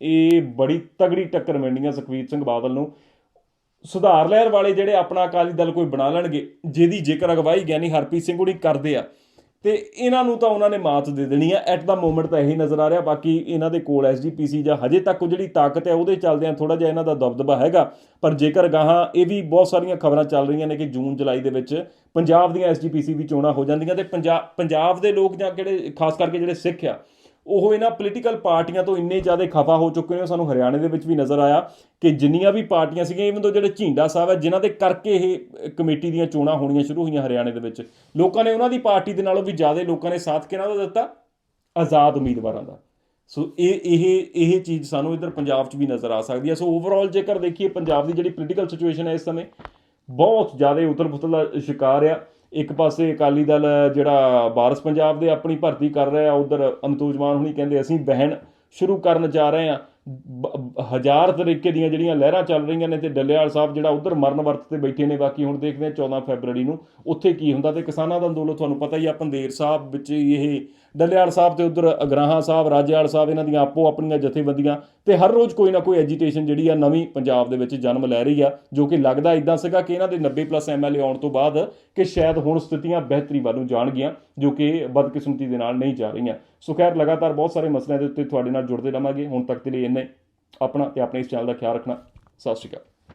ਇਹ ਬੜੀ ਤਗੜੀ ਟੱਕਰ ਮਿਲਣੀ ਆ ਸੁਖਬੀਰ ਸਿੰਘ ਬਾਦਲ ਨੂੰ। ਸੁਧਾਰ ਲਹਿਰ ਵਾਲੇ ਜਿਹੜੇ ਆਪਣਾ ਅਕਾਲੀ ਦਲ ਕੋਈ ਬਣਾ ਲੈਣਗੇ, ਜਿਹਦੀ ਜੇਕਰ ਅਗਵਾਈ ਗਿਆਨੀ ਹਰਪ੍ਰੀਤ ਸਿੰਘ ਹੁਣੀ ਕਰਦੇ ਆ ਤੇ ਇਹਨਾਂ ਨੂੰ ਤਾਂ ਉਹਨਾਂ ਨੇ ਮਾਤ ਦੇ ਦੇਣੀ ਆ। ਐਟ ਦਾ ਮੋਮੈਂਟ ਤਾਂ ਇਹੀ ਨਜ਼ਰ ਆ ਰਿਹਾ। ਬਾਕੀ ਇਹਨਾਂ ਦੇ ਕੋਲ ਐਸਜੀਪੀਸੀ ਜਾਂ ਹਜੇ ਤੱਕ ਉਹ ਜਿਹੜੀ ਤਾਕਤ ਹੈ, ਉਹਦੇ ਚੱਲਦਿਆਂ ਥੋੜਾ ਜਿਹਾ ਇਹਨਾਂ ਦਾ ਦਬਦਬਾ ਹੈਗਾ। ਪਰ ਜੇਕਰ ਗਾਹਾਂ ਇਹ ਵੀ ਬਹੁਤ ਸਾਰੀਆਂ ਖਬਰਾਂ ਚੱਲ ਰਹੀਆਂ ਨੇ ਕਿ ਜੂਨ, ਜੁਲਾਈ ਦੇ ਵਿੱਚ ਪੰਜਾਬ ਦੀਆਂ ਐਸਜੀਪੀਸੀ ਵੀ ਚੋਣਾਂ ਹੋ ਜਾਂਦੀਆਂ ਤੇ ਪੰਜਾਬ ਪੰਜਾਬ ਦੇ ਲੋਕ ਜਾਂ ਕਿਹੜੇ, ਖਾਸ ਕਰਕੇ ਜਿਹੜੇ ਸਿੱਖ ਆ ਉਹ ਇਹਨਾਂ ਪੋਲੀਟੀਕਲ ਪਾਰਟੀਆਂ ਤੋਂ ਇੰਨੇ ਜ਼ਿਆਦਾ ਖਫਾ ਹੋ ਚੁੱਕੇ ਨੇ, ਸਾਨੂੰ ਹਰਿਆਣੇ ਦੇ ਵਿੱਚ ਵੀ ਨਜ਼ਰ ਆਇਆ ਕਿ ਜਿੰਨੀਆਂ ਵੀ ਪਾਰਟੀਆਂ ਸੀਗੀਆਂ ਇਵਨ ਤੋਂ ਜਿਹੜੇ ਝੀਂਡਾ ਸਾਹਿਬ ਹੈ, ਜਿਨ੍ਹਾਂ ਦੇ ਕਰਕੇ ਇਹ ਕਮੇਟੀ ਦੀਆਂ ਚੋਣਾਂ ਹੋਣੀਆਂ ਸ਼ੁਰੂ ਹੋਈਆਂ ਹਰਿਆਣੇ ਦੇ ਵਿੱਚ, ਲੋਕਾਂ ਨੇ ਉਹਨਾਂ ਦੀ ਪਾਰਟੀ ਦੇ ਨਾਲੋਂ ਵੀ ਜ਼ਿਆਦਾ ਲੋਕਾਂ ਨੇ ਸਾਥ ਕਿਹਨਾਂ ਦਾ ਦਿੱਤਾ? ਆਜ਼ਾਦ ਉਮੀਦਵਾਰਾਂ ਦਾ। ਸੋ ਇਹ ਇਹ ਇਹ ਚੀਜ਼ ਸਾਨੂੰ ਇੱਧਰ ਪੰਜਾਬ 'ਚ ਵੀ ਨਜ਼ਰ ਆ ਸਕਦੀ ਹੈ। ਸੋ ਓਵਰਆਲ ਜੇਕਰ ਦੇਖੀਏ, ਪੰਜਾਬ ਦੀ ਜਿਹੜੀ ਪੋਲੀਟੀਕਲ ਸਿਚੁਏਸ਼ਨ ਹੈ ਇਸ ਸਮੇਂ, ਬਹੁਤ ਜ਼ਿਆਦਾ ਉਤਲ-ਪੁਤਲ ਦਾ ਸ਼ਿਕਾਰ ਆ। ਇੱਕ ਪਾਸੇ ਅਕਾਲੀ ਦਲ ਜਿਹੜਾ ਵਾਰਸ ਪੰਜਾਬ ਦੇ ਆਪਣੀ ਭਰਤੀ ਕਰ ਰਿਹਾ, ਉਧਰ ਅਮਤੋਜ ਹੁਣੀ ਕਹਿੰਦੇ, ਅਸੀਂ ਬਹਿਣ ਸ਼ੁਰੂ ਕਰਨ ਜਾ ਰਹੇ ਹਾਂ। ਹਜ਼ਾਰ ਤਰੀਕੇ ਦੀਆਂ ਜਿਹੜੀਆਂ ਲਹਿਰਾਂ ਚੱਲ ਰਹੀਆਂ ਨੇ ਤੇ ਡੱਲੇਵਾਲ ਸਾਹਿਬ ਜਿਹੜਾ ਉਧਰ ਮਰਨ ਵਰਤ ਤੇ ਬੈਠੇ ਨੇ, ਬਾਕੀ ਹੁਣ ਦੇਖਦੇ ਆ 14 ਫੈਬਰਵਰੀ ਨੂੰ ਉੱਥੇ ਕੀ ਹੁੰਦਾ ਤੇ ਕਿਸਾਨਾਂ ਦਾ ਅੰਦੋਲਨ ਤੁਹਾਨੂੰ ਪਤਾ ਹੀ ਆ, ਪੰਦੇਰ ਸਾਹਿਬ ਵਿੱਚ ਇਹ ਡੱਲੇਵਾਲ ਸਾਹਿਬ ਤੇ ਉਧਰ ਅਗਰਾਹਾਂ ਸਾਹਿਬ ਰਾਜੇਵਾਲ ਸਾਹਿਬ ਇਹਨਾਂ ਦੀਆਂ ਆਪੋ ਆਪਣੀਆਂ ਜਥੇਬੰਦੀਆਂ ਤੇ ਹਰ ਰੋਜ਼ ਕੋਈ ਨਾ ਕੋਈ ਐਜੀਟੇਸ਼ਨ ਜਿਹੜੀ ਆ ਨਵੀਂ ਪੰਜਾਬ ਦੇ ਵਿੱਚ ਜਨਮ ਲੈ ਰਹੀ ਆ, ਜੋ ਕਿ ਲੱਗਦਾ ਇਦਾਂ ਸੀਗਾ ਕਿ ਇਹਨਾਂ ਦੇ 90 ਪਲੱਸ ਐਮਐਲਏ ਆਉਣ ਤੋਂ ਬਾਅਦ ਕਿ ਸ਼ਾਇਦ ਹੁਣ ਸਥਿਤੀਆਂ ਬਿਹਤਰੀ ਵੱਲ ਨੂੰ ਜਾਣਗੀਆਂ, ਜੋ ਕਿ ਬਦਕਿਸਮਤੀ ਦੇ ਨਾਲ ਨਹੀਂ ਜਾ ਰਹੀਆਂ। ਸੋ ਖੈਰ, ਲਗਾਤਾਰ ਬਹੁਤ ਸਾਰੇ ਮਸਲਿਆਂ ਦੇ ਉੱਤੇ ਤੁਹਾਡੇ ਨਾਲ ਜੁੜਦੇ ਰਵਾਂਗੇ। ਹੁਣ ਤੱਕ ਦੇ ਲਈ ਇੰਨੇ, ਆਪਣਾ ਤੇ ਆਪਣੇ ਇਸ ਚੈਨਲ ਦਾ ਖਿਆਲ ਰੱਖਣਾ। ਸਤਿ ਸ਼੍ਰੀ ਅਕਾਲ।